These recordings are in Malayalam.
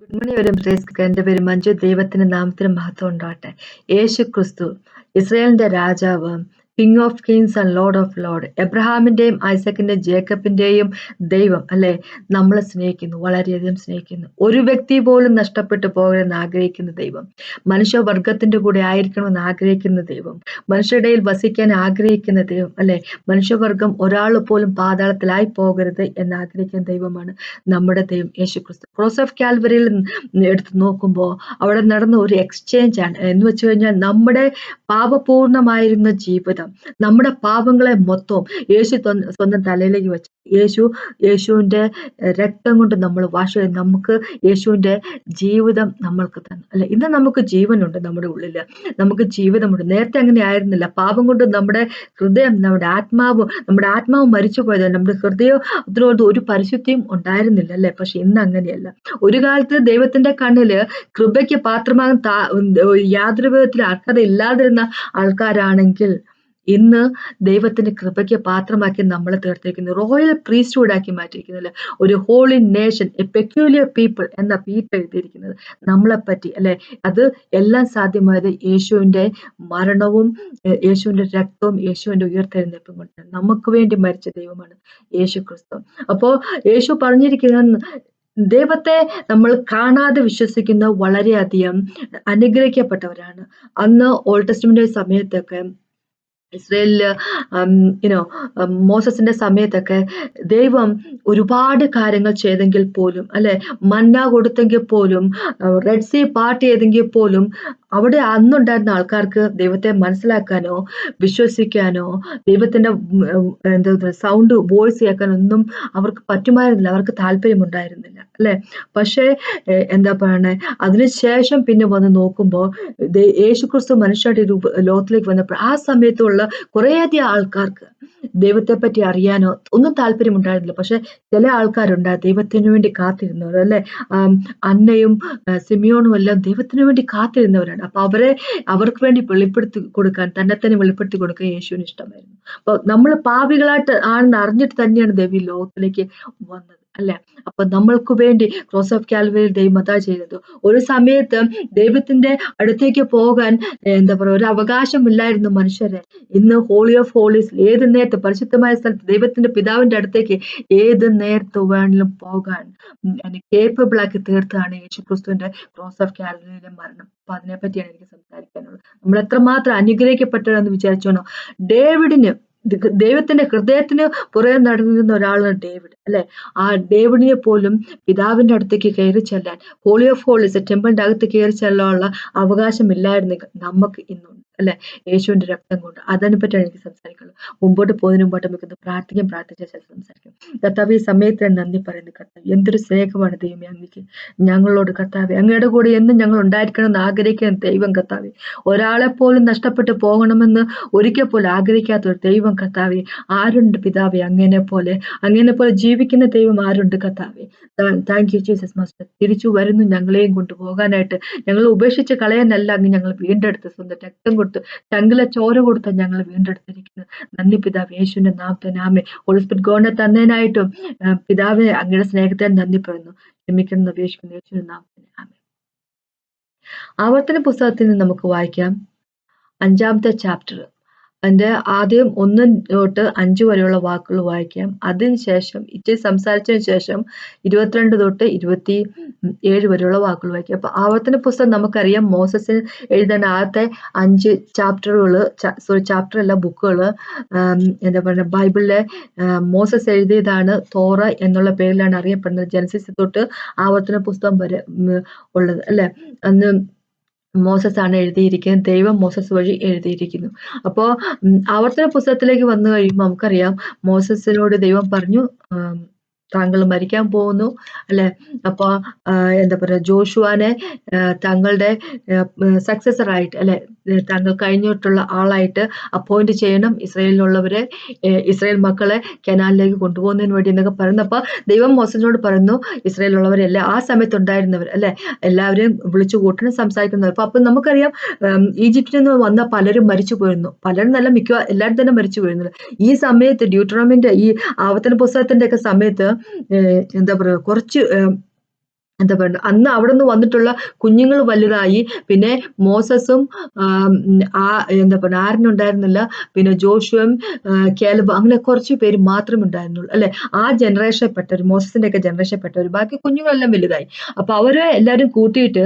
ഗുഡ് മോർണിംഗ് വരും പ്രേസ് എന്റെ പേര് മഞ്ജു ദൈവത്തിന്റെ നാമത്തിന് മഹത്വം ഉണ്ടാകട്ടെ. യേശു ക്രിസ്തു ഇസ്രായേലിന്റെ രാജാവ് king of kings and lord of lord എബ്രഹാമിന്റെയും ഐസക്കിന്റെയും ജേക്കബിന്റെയും ദൈവം അല്ലേ? നമ്മളെ സ്നേഹിക്കുന്നു വളരെയധികം സ്നേഹിക്കുന്നു. ഒരു വ്യക്തി പോലും നഷ്ടപ്പെട്ടു പോകണമെന്ന് ആഗ്രഹിക്കുന്ന ദൈവം. മനുഷ്യവർഗത്തിന്റെ കൂടെ ആയിരിക്കണമെന്ന് ആഗ്രഹിക്കുന്ന ദൈവം. മനുഷ്യരുടെയിൽ വസിക്കാൻ ആഗ്രഹിക്കുന്ന ദൈവം അല്ലെ? മനുഷ്യവർഗം ഒരാൾ പോലും പാതാളത്തിലായി പോകരുത് എന്ന് ആഗ്രഹിക്കുന്ന ദൈവമാണ് നമ്മുടെ ദൈവം യേശു ക്രിസ്തു ക്രോസ് ഓഫ് കാൽവറിയിൽ എടുത്ത് നോക്കുമ്പോൾ അവിടെ നടന്ന ഒരു എക്സ്ചേഞ്ച് ആണ്. എന്ന് വെച്ച് കഴിഞ്ഞാൽ നമ്മുടെ പാപപൂർണമായിരുന്ന ജീവിതം നമ്മുടെ പാപങ്ങളെ മൊത്തവും യേശു സ്വന്തം തലയിലേക്ക് വെച്ചു യേശു യേശുവിന്റെ രക്തം കൊണ്ട് നമ്മൾ വാഷ് നമുക്ക് യേശുവിന്റെ ജീവിതം നമ്മൾക്ക് തന്നു. അല്ലെ ഇന്ന് നമുക്ക് ജീവനുണ്ട് നമ്മുടെ ഉള്ളിൽ. നമുക്ക് ജീവിതമുണ്ട്. നേരത്തെ അങ്ങനെ ആയിരുന്നില്ല. പാപം കൊണ്ട് നമ്മുടെ ഹൃദയം നമ്മുടെ ആത്മാവ് നമ്മുടെ ആത്മാവ് മരിച്ചു പോയത് നമ്മുടെ ഹൃദയത്തിനോട് ഒരു പരിശുദ്ധിയും ഉണ്ടായിരുന്നില്ല അല്ലെ? പക്ഷെ ഇന്ന് അങ്ങനെയല്ല. ഒരു കാലത്ത് ദൈവത്തിന്റെ കണ്ണിൽ കൃപയ്ക്ക് പാത്രമാകാൻ യാതൊരു വിധത്തിൽ അർഹത ഇല്ലാതിരുന്ന ആൾക്കാരാണെങ്കിൽ ഇന്ന് ദൈവത്തിന്റെ കൃപയ്ക്ക് പാത്രമാക്കി നമ്മളെ തീർത്തിരിക്കുന്നു. റോയൽ പ്രീസ്റ്റ്ഹുഡ് ആക്കി മാറ്റിയിരിക്കുന്നില്ല? ഒരു holy nation a peculiar people എന്ന പീപ്പ് എഴുതിയിരിക്കുന്നത്. നമ്മളെപ്പറ്റി അല്ലെ? അത് എല്ലാം സാധ്യമായത് യേശുവിന്റെ മരണവും യേശുവിന്റെ രക്തവും യേശുവിന്റെ ഉയർത്തെഴുന്നേപ്പും കൊണ്ട് നമുക്ക് വേണ്ടി മരിച്ച ദൈവമാണ് യേശു ക്രിസ്തു അപ്പോ യേശു പറഞ്ഞിരിക്കുന്ന ദൈവത്തെ നമ്മൾ കാണാതെ വിശ്വസിക്കുന്ന വളരെയധികം അനുഗ്രഹിക്കപ്പെട്ടവരാണ്. അന്ന് ഓൾഡ് ടെസ്റ്റ്മെന്റ് സമയത്തൊക്കെ ഇസ്രയേലിൽ യുനോ മോസസിന്റെ സമയത്തൊക്കെ ദൈവം ഒരുപാട് കാര്യങ്ങൾ ചെയ്തെങ്കിൽ പോലും അല്ലെ? മന്ന കൊടുത്തെങ്കിൽ പോലും റെഡ് സീ പാർട്ട് ചെയ്തെങ്കിൽ പോലും അവിടെ അന്നുണ്ടായിരുന്ന ആൾക്കാർക്ക് ദൈവത്തെ മനസ്സിലാക്കാനോ വിശ്വസിക്കാനോ ഉം, എന്താ സൗണ്ട് വോയിസ് കേൾക്കാനൊന്നും അവർക്ക് പറ്റുമായിരുന്നില്ല. അവർക്ക് താല്പര്യമുണ്ടായിരുന്നില്ല അല്ലേ? പക്ഷേ എന്താ പറയണേ? അതിനുശേഷം പിന്നെ വന്ന് നോക്കുമ്പോൾ യേശുക്രിസ്തു മനുഷ്യരുടെ രൂപ ലോകത്തിലേക്ക് വന്നപ്പോൾ ആ സമയത്തുള്ള കുറേയധികം ആൾക്കാർക്ക് ദൈവത്തെ പറ്റി അറിയാനോ ഒന്നും താല്പര്യമുണ്ടായിരുന്നില്ല. പക്ഷെ ചില ആൾക്കാരുണ്ട് ദൈവത്തിന് വേണ്ടി കാത്തിരുന്നവർ അല്ലെ? അന്നയും സിമിയോണും എല്ലാം ദൈവത്തിന് വേണ്ടി കാത്തിരുന്നവരാണ്. അപ്പൊ അവരെ അവർക്ക് വേണ്ടി വെളിപ്പെടുത്തി കൊടുക്കാൻ തന്നെ തന്നെ വെളിപ്പെടുത്തി കൊടുക്കാൻ യേശുവിന് ഇഷ്ടമായിരുന്നു. അപ്പൊ നമ്മൾ പാവികളായിട്ട് ആണെന്ന് അറിഞ്ഞിട്ട് തന്നെയാണ് ദൈവം ലോകത്തിലേക്ക് വന്നത്. അല്ലെ? അപ്പൊ നമ്മൾക്ക് വേണ്ടി ക്രോസ് ഓഫ് കാൽവരി ദൈവം അതാ ചെയ്തത്. ഒരു സമയത്ത് ദൈവത്തിന്റെ അടുത്തേക്ക് പോകാൻ എന്താ പറയുക ഒരു അവകാശമില്ലായിരുന്നു മനുഷ്യരെ. ഇന്ന് ഹോളി ഓഫ് ഹോളീസ് ഏത് നേരത്ത് പരിശുദ്ധമായ സ്ഥലത്ത് ദൈവത്തിന്റെ പിതാവിന്റെ അടുത്തേക്ക് ഏത് നേരത്ത് വേണമെങ്കിലും പോകാൻ കേപ്പബിൾ ആക്കി തീർത്താണ് യേശു ക്രിസ്തുവിന്റെ ക്രോസ് ഓഫ് കാൽവരിയിലെ മരണം. അപ്പൊ അതിനെ പറ്റിയാണ് എനിക്ക് സംസാരിക്കാനുള്ളത്. നമ്മൾ എത്രമാത്രം അനുഗ്രഹിക്കപ്പെട്ടതെന്ന് വിചാരിച്ചോണോ? ഡേവിഡിന് ദൈവത്തിന്റെ ഹൃദയത്തിന് പുറകെ നടന്നിരുന്ന ഒരാളാണ് ഡേവിഡ് അല്ലെ? ആ ഡേവിഡിനെ പോലും പിതാവിന്റെ അടുത്തേക്ക് കയറി ചെല്ലാൻ ഹോളി ഓഫ് ഹോളീസ് ടെമ്പിളിന്റെ അകത്ത് കയറി ചെല്ലാനുള്ള അവകാശമില്ലായിരുന്നെങ്കിൽ നമുക്ക് ഇന്നുണ്ട്. അല്ലെ? യേശുവിന്റെ രക്തം കൊണ്ട്. അതിനെ പറ്റിയാണ് എനിക്ക് സംസാരിക്കുള്ളൂ മുമ്പോട്ട് പോകുന്നതിന് മുമ്പോട്ട് നമുക്ക് പ്രാർത്ഥിക്കാൻ പ്രാർത്ഥിച്ച ശേഷം സംസാരിക്കും. കർത്താവ് ഈ സമയത്ത് നന്ദി പറയുന്നു കർത്താവ്. എന്തൊരു സ്നേഹമാണ് ദൈവമേ അങ്ങേക്ക്. ഞങ്ങളോട് കർത്താവ് അങ്ങയുടെ കൂടെ എന്നും ഞങ്ങൾ ഉണ്ടായിരിക്കണം എന്ന് ആഗ്രഹിക്കുന്ന ദൈവം കർത്താവ്. ഒരാളെ പോലും നഷ്ടപ്പെട്ടു പോകണമെന്ന് ഒരിക്കൽ പോലും ആഗ്രഹിക്കാത്ത ഒരു ദൈവം കർത്താവെ. ആരുണ്ട് പിതാവെ അങ്ങനെ പോലെ? അങ്ങനെ പോലെ ജീവിക്കുന്ന ദൈവം ആരുണ്ട് കർത്താവെ? താങ്ക് യു ജീസസ് മാസ്റ്റർ തിരിച്ചു വരുന്നു ഞങ്ങളെയും കൊണ്ടുപോകാനായിട്ട് ഞങ്ങൾ ഉപേക്ഷിച്ച് കളയാനല്ല അങ്ങ് ഞങ്ങൾ വീണ്ടെടുത്ത് സ്വന്തം രക്തം കൊടുത്ത് ചങ്കിലെ ചോര കൊടുത്ത ഞങ്ങൾ വീണ്ടെടുത്തിരിക്കുന്നു നന്ദി പിതാവ് യേശുവിന്റെ നാമത്തെ നാമേ ഹോളിസ്പിറ്റ് ഗോണിനെ തന്നതിനായിട്ടും ആ, പിതാവെ അങ്ങയുടെ സ്നേഹത്തെ നന്ദി പറയുന്നു. ക്ഷമിക്കണം അപേക്ഷിക്കുന്നു യേശുവിന്റെ നാമത്തിന് ആമേ ആവർത്തന പുസ്തകത്തിൽ നിന്ന് നമുക്ക് വായിക്കാം. അഞ്ചാമത്തെ ചാപ്റ്റർ അതിന്റെ ആദ്യം ഒന്ന് തൊട്ട് അഞ്ച് വരെയുള്ള വാക്കുകൾ വായിക്കാം. അതിനുശേഷം ഇച്ചിരി സംസാരിച്ചതിന് ശേഷം ഇരുപത്തിരണ്ട് തൊട്ട് ഇരുപത്തി ഏഴ് വരെയുള്ള വാക്കുകൾ വായിക്കാം. അപ്പൊ ആവർത്തന പുസ്തകം നമുക്കറിയാം. മോസസ് എഴുതേണ്ട ആദ്യത്തെ അഞ്ച് ചാപ്റ്ററുകൾ സോറി ചാപ്റ്റർ അല്ല ബുക്കുകൾ എന്താ പറയുക ബൈബിളിലെ മോസസ് എഴുതിയതാണ് തോറ എന്നുള്ള പേരിലാണ് അറിയപ്പെടുന്നത്. ജനസിസ് തൊട്ട് ആവർത്തന പുസ്തകം വരെ ഉള്ളത് അല്ലെ? അന്ന് മോസസ് ആണ് എഴുതിയിരിക്കുന്നത്. ദൈവം മോസസ് വഴി എഴുതിയിരിക്കുന്നു. അപ്പോൾ ആവർത്തന പുസ്തകത്തിലേക്ക് വന്നു കഴിയുമ്പോൾ നമുക്കറിയാം മോസസിനോട് ദൈവം പറഞ്ഞു താങ്കൾ മരിക്കാൻ പോകുന്നു അല്ലെ? അപ്പൊ എന്താ പറയാ ജോഷുവാനെ താങ്കളുടെ സക്സസർ ആയിട്ട് അല്ലെ? താങ്കൾ കഴിഞ്ഞിട്ടുള്ള ആളായിട്ട് അപ്പോയിന്റ് ചെയ്യണം ഇസ്രായേലിലുള്ളവരെ ഇസ്രയേൽ മക്കളെ കനാലിലേക്ക് കൊണ്ടുപോകുന്നതിന് വേണ്ടി എന്നൊക്കെ പറയുന്നപ്പോ ദൈവം മോസസിനോട് പറയുന്നു ഇസ്രായേലുള്ളവരെല്ലാം ആ സമയത്ത് ഉണ്ടായിരുന്നവർ അല്ലെ? എല്ലാവരെയും വിളിച്ചു കൂട്ടണം സംസാരിക്കുന്നവർ അപ്പൊ അപ്പൊ നമുക്കറിയാം ഈജിപ്തിൽ നിന്ന് വന്ന പലരും മരിച്ചു പോയിരുന്നു. പലരും നല്ല മിക്ക എല്ലാവരും തന്നെ മരിച്ചു പോയിരുന്നു. ഈ സമയത്ത് ഡ്യൂട്രോമിന്റെ ഈ ആവർത്തന പുസ്തകത്തിന്റെ ഒക്കെ സമയത്ത് എന്താ പറയുക കുറച്ച് എന്താ പറയുക അന്ന് അവിടെ നിന്ന് വന്നിട്ടുള്ള കുഞ്ഞുങ്ങൾ വലുതായി. പിന്നെ മോസസും ആ എന്താ പറയുക ആരനുണ്ടായിരുന്നില്ല പിന്നെ ജോഷുവും കേലബ് അങ്ങനെ കുറച്ച് പേര് മാത്രമേ ഉണ്ടായിരുന്നുള്ളൂ അല്ലെ? ആ ജനറേഷൻ പെട്ടവർ മോസസിന്റെ ഒക്കെ ജനറേഷൻ പെട്ടവർ ബാക്കി കുഞ്ഞുങ്ങളെല്ലാം വലുതായി. അപ്പൊ അവരെ എല്ലാവരും കൂട്ടിയിട്ട്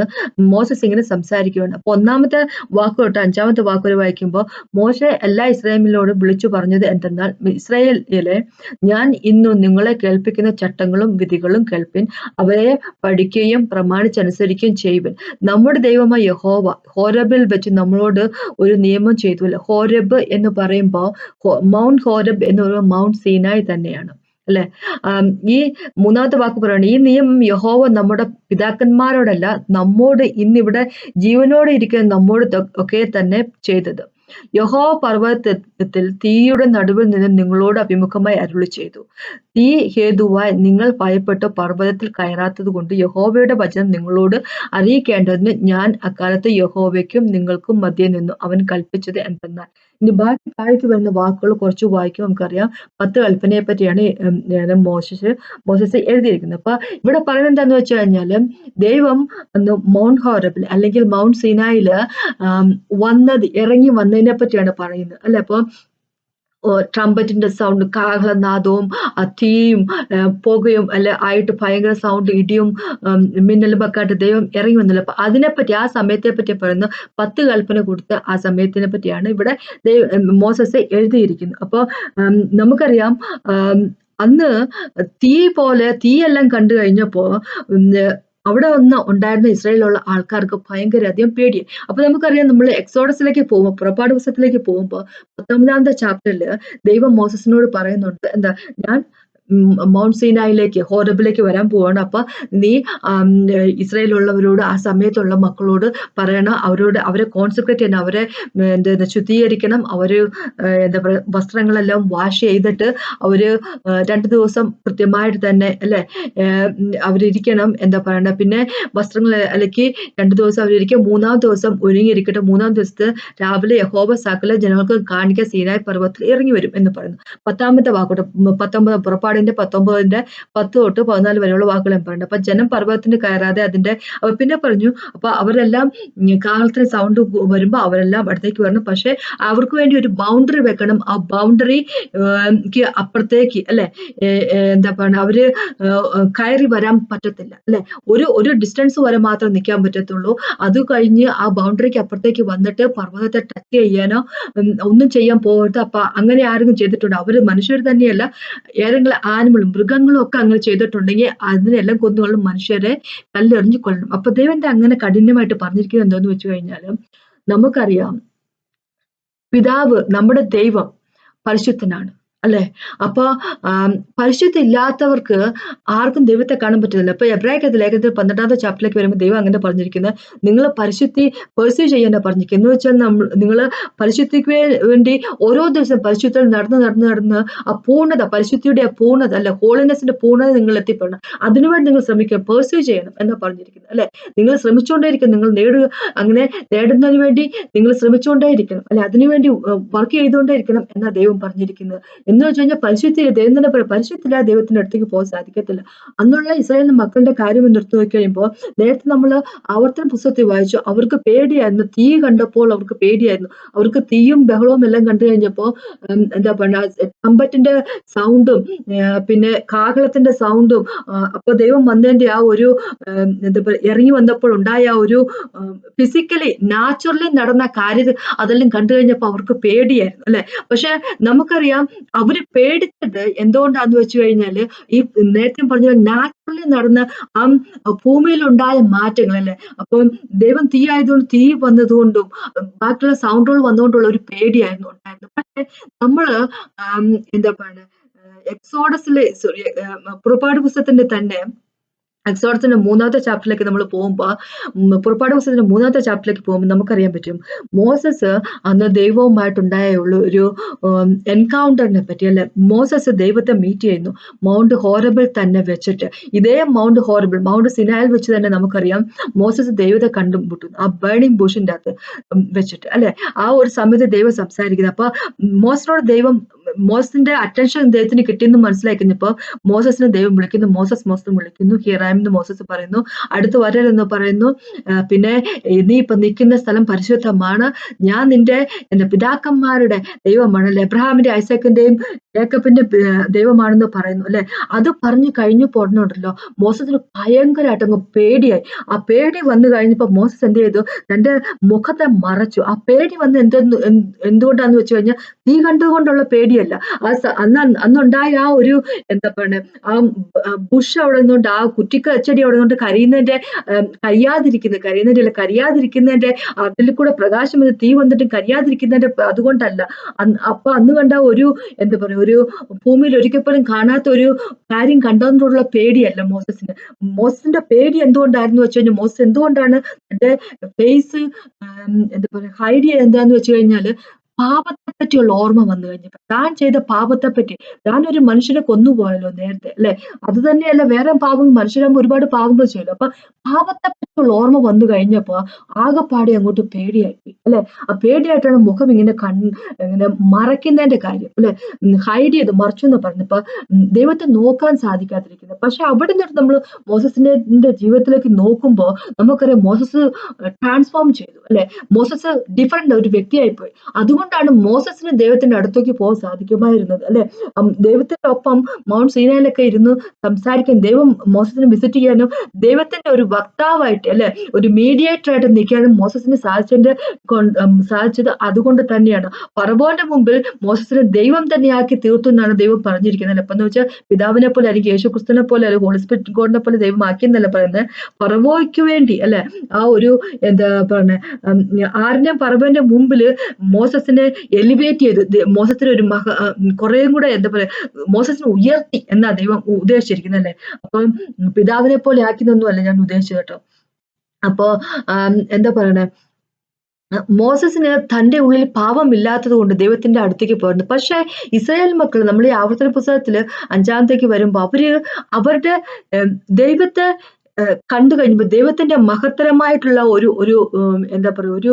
മോസസ് ഇങ്ങനെ സംസാരിക്കുകയാണ് അപ്പൊ ഒന്നാമത്തെ വാക്ക് തൊട്ട് അഞ്ചാമത്തെ വാക്ക് വരെ വായിക്കുമ്പോൾ മോശെ എല്ലാ ഇസ്രായേലിനോടും വിളിച്ചു പറഞ്ഞത് എന്തെന്നാൽ ഇസ്രായേലിലെ ഞാൻ ഇന്നും നിങ്ങളെ കേൾപ്പിക്കുന്ന ചട്ടങ്ങളും വിധികളും കേൾപ്പിൻ അവയെ പഠിക്കുകയും പ്രമാണിച്ചനുസരിക്കുകയും ചെയ്യുവൻ. നമ്മുടെ ദൈവമായ യഹോവ ഹോരബിൽ വെച്ച് നമ്മളോട് ഒരു നിയമം ചെയ്തുവല്ലോ. ഹോരബ് എന്ന് പറയുമ്പോൾ മൗണ്ട് ഹോരബ് എന്ന് പറയുമ്പോൾ മൗണ്ട് സീനായി തന്നെയാണ്. അല്ലെ? ഈ മൂന്നാമത്തെ വാക്ക് പറയുന്നത് ഈ നിയമം യഹോവ നമ്മുടെ പിതാക്കന്മാരോടല്ല നമ്മോട് ഇന്നിവിടെ ജീവനോടെ ഇരിക്കുന്ന നമ്മോട് ഒക്കെ തന്നെ ചെയ്തത്. യഹോവ പർവതത്തിൽ തീയുടെ നടുവിൽ നിന്ന് നിങ്ങളോട് അഭിമുഖമായി അരുളി ചെയ്തു തീ ഹേതുവായി നിങ്ങൾ ഭയപ്പെട്ട് പർവതത്തിൽ കയറാത്തത് കൊണ്ട് യഹോവയുടെ വചനം നിങ്ങളോട് അറിയിക്കേണ്ടതിന് ഞാൻ അക്കാലത്ത് യഹോവയ്ക്കും നിങ്ങൾക്കും മധ്യേ നിന്നു അവൻ കൽപ്പിച്ചത് എന്തെന്നാൽ. ഇനി ബാക്കി താഴേക്ക് വരുന്ന വാക്കുകൾ കുറച്ച് വായിക്കും നമുക്കറിയാം. പത്ത് കൽപ്പനയെ പറ്റിയാണ് മോശസ് മോശസ് എഴുതിയിരിക്കുന്നത്. അപ്പൊ ഇവിടെ പറയുന്നത് എന്താന്ന് വെച്ച് കഴിഞ്ഞാൽ ദൈവം മൗണ്ട് ഹോറബിൽ അല്ലെങ്കിൽ മൗണ്ട് സിനായിൽ വന്നത് ഇറങ്ങി വന്നതിനെ പറ്റിയാണ് പറയുന്നത്. അല്ലെ? അപ്പൊ ട്രംപറ്റിന്റെ സൗണ്ട് കാഹളനാദവും തീയും പുകയും അല്ല ആയിട്ട് ഭയങ്കര സൗണ്ട് ഇടിയും മിന്നലും ഒക്കെ ദൈവം ഇറങ്ങി വന്നല്ലോ. അപ്പൊ അതിനെപ്പറ്റി ആ സമയത്തെ പറ്റി പറയുന്നു. പത്ത് കൽപ്പന കൊടുത്ത ആ സമയത്തിനെ പറ്റിയാണ് ഇവിടെ മോസസ് എഴുതിയിരിക്കുന്നത് അപ്പൊ നമുക്കറിയാം അന്ന് തീ പോലെ തീയെല്ലാം കണ്ടു കഴിഞ്ഞപ്പോ ഉം, അവിടെ വന്ന് ഉണ്ടായിരുന്ന ഇസ്രായേലിലുള്ള ആൾക്കാർക്ക് ഭയങ്കര അധികം പേടിയായി അപ്പൊ നമുക്കറിയാം നമ്മൾ എക്സോഡസിലേക്ക് പോകുമ്പോൾ പുറപ്പാട് പുസ്തകത്തിലേക്ക് പോകുമ്പോൾ പത്തൊമ്പതാമത്തെ ചാപ്റ്ററിൽ ദൈവം മോസസിനോട് പറയുന്നുണ്ട് എന്താ ഞാൻ മൗണ്ട് സീനായിലേക്ക് ഹോറബിലേക്ക് വരാൻ പോവാണ്. അപ്പൊ നീ ഇസ്രയേലുള്ളവരോട് ആ സമയത്തുള്ള മക്കളോട് പറയണം. അവരോട് അവരെ കോൺസെൻട്രേറ്റ് ചെയ്യണം. അവരെ എന്താ ശുദ്ധീകരിക്കണം. അവർ എന്താ പറയുക വസ്ത്രങ്ങളെല്ലാം വാഷ് ചെയ്തിട്ട് അവർ രണ്ടു ദിവസം കൃത്യമായിട്ട് തന്നെ അല്ലെ? അവരിരിക്കണം. എന്താ പറയണ? പിന്നെ വസ്ത്രങ്ങൾ അലക്കി രണ്ട് ദിവസം അവരിരിക്കുക മൂന്നാം ദിവസം ഒരുങ്ങിയിരിക്കട്ടെ. മൂന്നാം ദിവസത്തെ രാവിലെ യഹോബ സാക്കല ജനങ്ങൾക്ക് കാണിക്കാൻ സീനായ് പർവതത്തിൽ ഇറങ്ങി വരും എന്ന് പറയുന്നു. പത്താമത്തെ വാക്കോട്ട് പത്തൊമ്പത് പുറപ്പാടിന്റെ പത്തൊമ്പതിന്റെ പത്ത് തൊട്ട് പതിനാല് വരെയുള്ള വാക്കുകൾ പറയുന്നത് അപ്പൊ ജനം പർവതത്തിന് കയറാതെ അതിന്റെ അപ്പൊ പിന്നെ പറഞ്ഞു അപ്പൊ അവരെല്ലാം കാലത്തിന് സൗണ്ട് വരുമ്പോ അവരെല്ലാം അടുത്തേക്ക് വരണം. പക്ഷെ അവർക്ക് വേണ്ടി ഒരു ബൗണ്ടറി വെക്കണം. ആ ബൗണ്ടറി അപ്പുറത്തേക്ക് അല്ലെ? എന്താ പറയുക അവർ കയറി വരാൻ പറ്റത്തില്ല അല്ലെ? ഒരു ഒരു ഡിസ്റ്റൻസ് വരെ മാത്രം നിൽക്കാൻ പറ്റത്തുള്ളൂ. അത് കഴിഞ്ഞ് ആ ബൗണ്ടറിക്ക് അപ്പുറത്തേക്ക് വന്നിട്ട് പർവതത്തെ ടച്ച് ചെയ്യാനോ ഒന്നും ചെയ്യാൻ പോകരുത്. അപ്പൊ അങ്ങനെ ആരെങ്കിലും ചെയ്തിട്ടുണ്ടോ? അവർ മനുഷ്യർ തന്നെയല്ല. ഏതെങ്കിലും ആനിമലും മൃഗങ്ങളും ഒക്കെ അങ്ങനെ ചെയ്തിട്ടുണ്ടെങ്കിൽ അതിനെല്ലാം കൊന്നുകൊള്ളും മനുഷ്യരെ കല്ലെറിഞ്ഞു കൊല്ലണം. അപ്പൊ ദൈവന്റെ അങ്ങനെ കഠിനമായിട്ട് പറഞ്ഞിരിക്കുന്നത് എന്തോന്ന് വെച്ചു കഴിഞ്ഞാൽ നമുക്കറിയാം പിതാവ് നമ്മുടെ ദൈവം പരിശുദ്ധനാണ്. അല്ലെ? അപ്പൊ ആം, പരിശുദ്ധ ഇല്ലാത്തവർക്ക് ആർക്കും ദൈവത്തെ കാണാൻ പറ്റുന്നില്ല. അപ്പൊ എബ്രാഹിക്കത്ത് ലേഖനത്തിൽ പന്ത്രണ്ടാമത്തെ ചാപ്റ്ററിലേക്ക് വരുമ്പോൾ ദൈവം അങ്ങനെ പറഞ്ഞിരിക്കുന്നത് നിങ്ങൾ പരിശുദ്ധി പെർസ്യൂ ചെയ്യാനാണ് പറഞ്ഞിരിക്കുന്നത് എന്ന് വെച്ചാൽ നമ്മൾ നിങ്ങൾ പരിശുദ്ധിക്ക് വേണ്ടി ഓരോ ദിവസം പരിശുദ്ധത്തിൽ നടന്ന് നടന്ന് നടന്ന് ആ പൂർണത പരിശുദ്ധിയുടെ ആ പൂർണത അല്ല? ഹോളിനെസിന്റെ പൂർണത നിങ്ങൾ എത്തിപ്പെടണം. അതിനുവേണ്ടി നിങ്ങൾ ശ്രമിക്കുക. പെർസ്യൂ ചെയ്യണം എന്നാ പറഞ്ഞിരിക്കുന്നത് അല്ലെ? നിങ്ങൾ ശ്രമിച്ചുകൊണ്ടേയിരിക്കും നിങ്ങൾ നേടുക അങ്ങനെ നേടുന്നതിന് വേണ്ടി നിങ്ങൾ ശ്രമിച്ചുകൊണ്ടേയിരിക്കണം. അല്ലെ? അതിനുവേണ്ടി വർക്ക് ചെയ്തുകൊണ്ടേയിരിക്കണം എന്നാ ദൈവം പറഞ്ഞിരിക്കുന്നത്. എന്ന് വെച്ച് കഴിഞ്ഞാൽ പരിശുദ്ധി ദൈവം തന്നെ പറയും പരിശുദ്ധില്ല ദൈവത്തിന്റെ അടുത്തേക്ക് പോകാൻ സാധിക്കത്തില്ല. അന്നുള്ള ഇസ്രായേലിന്റെ മക്കളുടെ കാര്യം എടുത്തു നോക്കി കഴിയുമ്പോൾ നേരത്തെ നമ്മൾ ആവർത്തന പുസ്തകത്തിൽ വായിച്ചു. അവർക്ക് പേടിയായിരുന്നു. തീ കണ്ടപ്പോൾ അവർക്ക് പേടിയായിരുന്നു. അവർക്ക് തീയും ബഹളവും എല്ലാം കണ്ടു കഴിഞ്ഞപ്പോൾ എന്താ പറയുക അമ്പറ്റിന്റെ സൗണ്ടും പിന്നെ കാഹളത്തിന്റെ സൗണ്ടും അപ്പൊ ദൈവം വന്നതിന്റെ ആ ഒരു എന്താ പറയുക ഇറങ്ങി വന്നപ്പോൾ ഉണ്ടായ ആ ഒരു ഫിസിക്കലി നാച്ചുറലി നടന്ന കാര്യം അതെല്ലാം കണ്ടു കഴിഞ്ഞപ്പോൾ അവർക്ക് പേടിയായിരുന്നു അല്ലെ? പക്ഷെ നമുക്കറിയാം അവർ പേടിച്ചത് എന്തുകൊണ്ടാന്ന് വെച്ച് കഴിഞ്ഞാൽ ഈ നേരത്തെ പറഞ്ഞ നാച്ചുറലി നടന്ന ആ ഭൂമിയിലുണ്ടായ മാറ്റങ്ങൾ അല്ലെ? അപ്പം ദൈവം തീ ആയതുകൊണ്ട് തീ വന്നതുകൊണ്ടും ബാക്കിയുള്ള സൗണ്ടുകൾ വന്നുകൊണ്ടുള്ള ഒരു പേടിയായിരുന്നു ഉണ്ടായിരുന്നത്. പക്ഷെ നമ്മൾ എന്താ പറയുക എക്സോഡസിലെ സോറി പുറപ്പാട് പുസ്തകത്തിന്റെ തന്നെ എക്സോഡസിന്റെ മൂന്നാമത്തെ ചാപ്റ്ററിലേക്ക് നമ്മൾ പോകുമ്പോൾ പുറപ്പാട് പുസ്തകത്തിന്റെ മൂന്നാമത്തെ ചാപ്റ്ററിലേക്ക് പോകുമ്പോൾ നമുക്കറിയാൻ പറ്റും. മോസസ് അന്ന് ദൈവവുമായിട്ടുണ്ടായ ഒരു എൻകൗണ്ടറിനെ പറ്റി അല്ലെ? മോസസ് ദൈവത്തെ മീറ്റ് ചെയ്യുന്നു. മൗണ്ട് ഹോറബിൾ തന്നെ വെച്ചിട്ട്. ഇതേ മൗണ്ട് ഹോറബിൾ മൗണ്ട് സിനായിൽ വെച്ച് തന്നെ നമുക്കറിയാം മോസസ് ദൈവത്തെ കണ്ടുമുട്ടുന്നു. ആ ബേണിംഗ് ബുഷിന്റെ അകത്ത് വെച്ചിട്ട് അല്ലെ? ആ ഒരു സമയത്ത് ദൈവം സംസാരിക്കുന്നത് അപ്പൊ മോസനോട് ദൈവം മോസസിന്റെ അറ്റൻഷൻ ദൈവത്തിന് കിട്ടിയെന്ന് മനസ്സിലാക്കി കഴിഞ്ഞപ്പോ മോസസിനെ ദൈവം വിളിക്കുന്നു മോസസ് മോസസ് വിളിക്കുന്നു എന്ന് മോസസ് പറയുന്നു അടുത്ത് വരരുതെന്ന് പറയുന്നു പിന്നെ നീ ഇപ്പൊ നിൽക്കുന്ന സ്ഥലം പരിശുദ്ധമാണ് ഞാൻ നിന്റെ എന്റെ പിതാക്കന്മാരുടെ ദൈവമാണ് അല്ലെ? എബ്രഹാമിന്റെ ഐസക്കിന്റെയും ജേക്കബിന്റെ ദൈവമാണെന്ന് പറയുന്നു അല്ലെ? അത് പറഞ്ഞു കഴിഞ്ഞു പോടുന്നുണ്ടല്ലോ മോസത്തിന് ഭയങ്കരമായിട്ട് അങ്ങ് പേടിയായി. ആ പേടി വന്നു കഴിഞ്ഞപ്പോ മോസസ് എന്ത് ചെയ്തു? തന്റെ മുഖത്തെ മറച്ചു. ആ പേടി വന്ന് എന്തെന്ന് എന്ത് എന്തുകൊണ്ടാന്ന് വെച്ച് കഴിഞ്ഞാൽ തീ കണ്ടുകൊണ്ടുള്ള പേടിയല്ല ആ അന്ന് അന്നുണ്ടായ ആ ഒരു എന്താ പറയുക ആ ബുഷ് അവിടെ നിന്നുകൊണ്ട് ആ കുറ്റിക്കച്ചടി അവിടെ നിന്നുകൊണ്ട് കരിയുന്നതിന്റെ ഉം, കരിയാതിരിക്കുന്നത് കരിയുന്നതിന്റെ കരിയാതിരിക്കുന്നതിന്റെ അതിൽ കൂടെ പ്രകാശം വന്ന് തീ വന്നിട്ട് കരിയാതിരിക്കുന്നതിന്റെ അതുകൊണ്ടല്ല. അപ്പൊ അന്ന് കണ്ട ഒരു എന്താ പറയുക ഒരു ഭൂമിയിൽ ഒരിക്കൽ പോലും കാണാത്ത ഒരു കാര്യം കണ്ടതുകൊണ്ടുള്ള പേടിയല്ല മോസസിന്. മോസസിന്റെ പേടി എന്തുകൊണ്ടായിരുന്നു വെച്ച് കഴിഞ്ഞാൽ മോസസ് എന്തുകൊണ്ടാണ് തന്റെ ഫേസ് എന്താ പറയുക ഹൈഡിയ എന്താന്ന് വെച്ച് കഴിഞ്ഞാൽ പാപത്തെ പറ്റിയുള്ള ഓർമ്മ വന്നു കഴിഞ്ഞപ്പോ താൻ ചെയ്ത പാപത്തെ പറ്റി താൻ ഒരു മനുഷ്യനെ കൊന്നുപോയല്ലോ നേരത്തെ അല്ലെ? അത് തന്നെയല്ല വേറെ പാപം മനുഷ്യരാകുമ്പോൾ ഒരുപാട് പാപങ്ങൾ ചെയ്യല്ലോ അപ്പൊ പാപത്തെ പറ്റിയുള്ള ഓർമ്മ വന്നു കഴിഞ്ഞപ്പോ ആകെപ്പാടെ അങ്ങോട്ട് പേടിയായി അല്ലെ? ആ പേടിയായിട്ടാണ് മുഖം ഇങ്ങനെ കൺ ഇങ്ങനെ മറയ്ക്കുന്നതിന്റെ കാര്യം അല്ലെ? ഹൈഡ് ചെയ്ത് മറച്ചു എന്ന് പറഞ്ഞപ്പോ ദൈവത്തെ നോക്കാൻ സാധിക്കാതിരിക്കുന്നത്. പക്ഷെ അവിടെ നിന്നിട്ട് നമ്മൾ മോസസിന്റെ ജീവിതത്തിലേക്ക് നോക്കുമ്പോൾ നമുക്കറിയാം മോസസ് ട്രാൻസ്ഫോം ചെയ്തു അല്ലെ? മോസസ് ഡിഫറെന്റ് ഒരു വ്യക്തിയായി പോയി. അതുകൊണ്ടാണ് മോസസിന് ദൈവത്തിന്റെ അടുത്തേക്ക് പോകാൻ സാധിക്കുമായിരുന്നത് അല്ലെ? ദൈവത്തിന്റെ ഒപ്പം മൗണ്ട് സീനയിലൊക്കെ ഇരുന്ന് സംസാരിക്കാൻ ദൈവം മോസസിനെ വിസിറ്റ് ചെയ്യാനും ദൈവത്തിന്റെ ഒരു വക്താവായിട്ട് അല്ലെ? ഒരു മീഡിയേറ്റർ ആയിട്ട് നിൽക്കാതെ മോസസിന് സാധിച്ചതിന്റെ സാധിച്ചത് അതുകൊണ്ട് തന്നെയാണ്. പറവോന്റെ മുമ്പിൽ മോസസിനെ ദൈവം തന്നെയാക്കി തീർത്തു എന്നാണ് ദൈവം പറഞ്ഞിരിക്കുന്നത് അല്ലെ? അപ്പൊ എന്ന് വെച്ചാൽ പിതാവിനെ പോലെ അല്ലെങ്കിൽ യേശു ക്രിസ്തുവിനെ പോലെ അല്ലെങ്കിൽ ഹോളി സ്പിരിറ്റ് ഗോഡിനെ പോലെ ദൈവം ആക്കിയെന്നല്ല പറയുന്നത്? പറവോയ്ക്ക് വേണ്ടി അല്ലെ? ആ ഒരു എന്താ പറയുന്നത് ആറിന്റെ പറവന്റെ മുമ്പിൽ മോസസിനെ എലിവേറ്റ് ചെയ്ത് മോസത്തിന് ഒരു മഹ കുറേയും കൂടെ എന്താ പറയാ മോസസിനെ ഉയർത്തി എന്നാ ദൈവം ഉദ്ദേശിച്ചിരിക്കുന്നത് അല്ലെ? അപ്പം പിതാവിനെ പോലെ ആക്കിയതൊന്നും അല്ല ഞാൻ ഉദ്ദേശിച്ചത് കേട്ടോ. അപ്പോ എന്താ പറയണേ? മോസസിന് തന്റെ ഉള്ളിൽ പാപമില്ലാത്തത് കൊണ്ട് ദൈവത്തിന്റെ അടുത്തേക്ക് പോയിരുന്നു. പക്ഷെ ഇസ്രായേൽ മക്കൾ നമ്മൾ ഈ ആവർത്തന പുസ്തകത്തിൽ അഞ്ചാമത്തേക്ക് വരുമ്പോൾ അവർ അവരുടെ ദൈവത്തെ കണ്ടു കഴിയുമ്പോൾ ദൈവത്തിന്റെ മഹത്തരമായിട്ടുള്ള ഒരു ഒരു എന്താ പറയുക ഒരു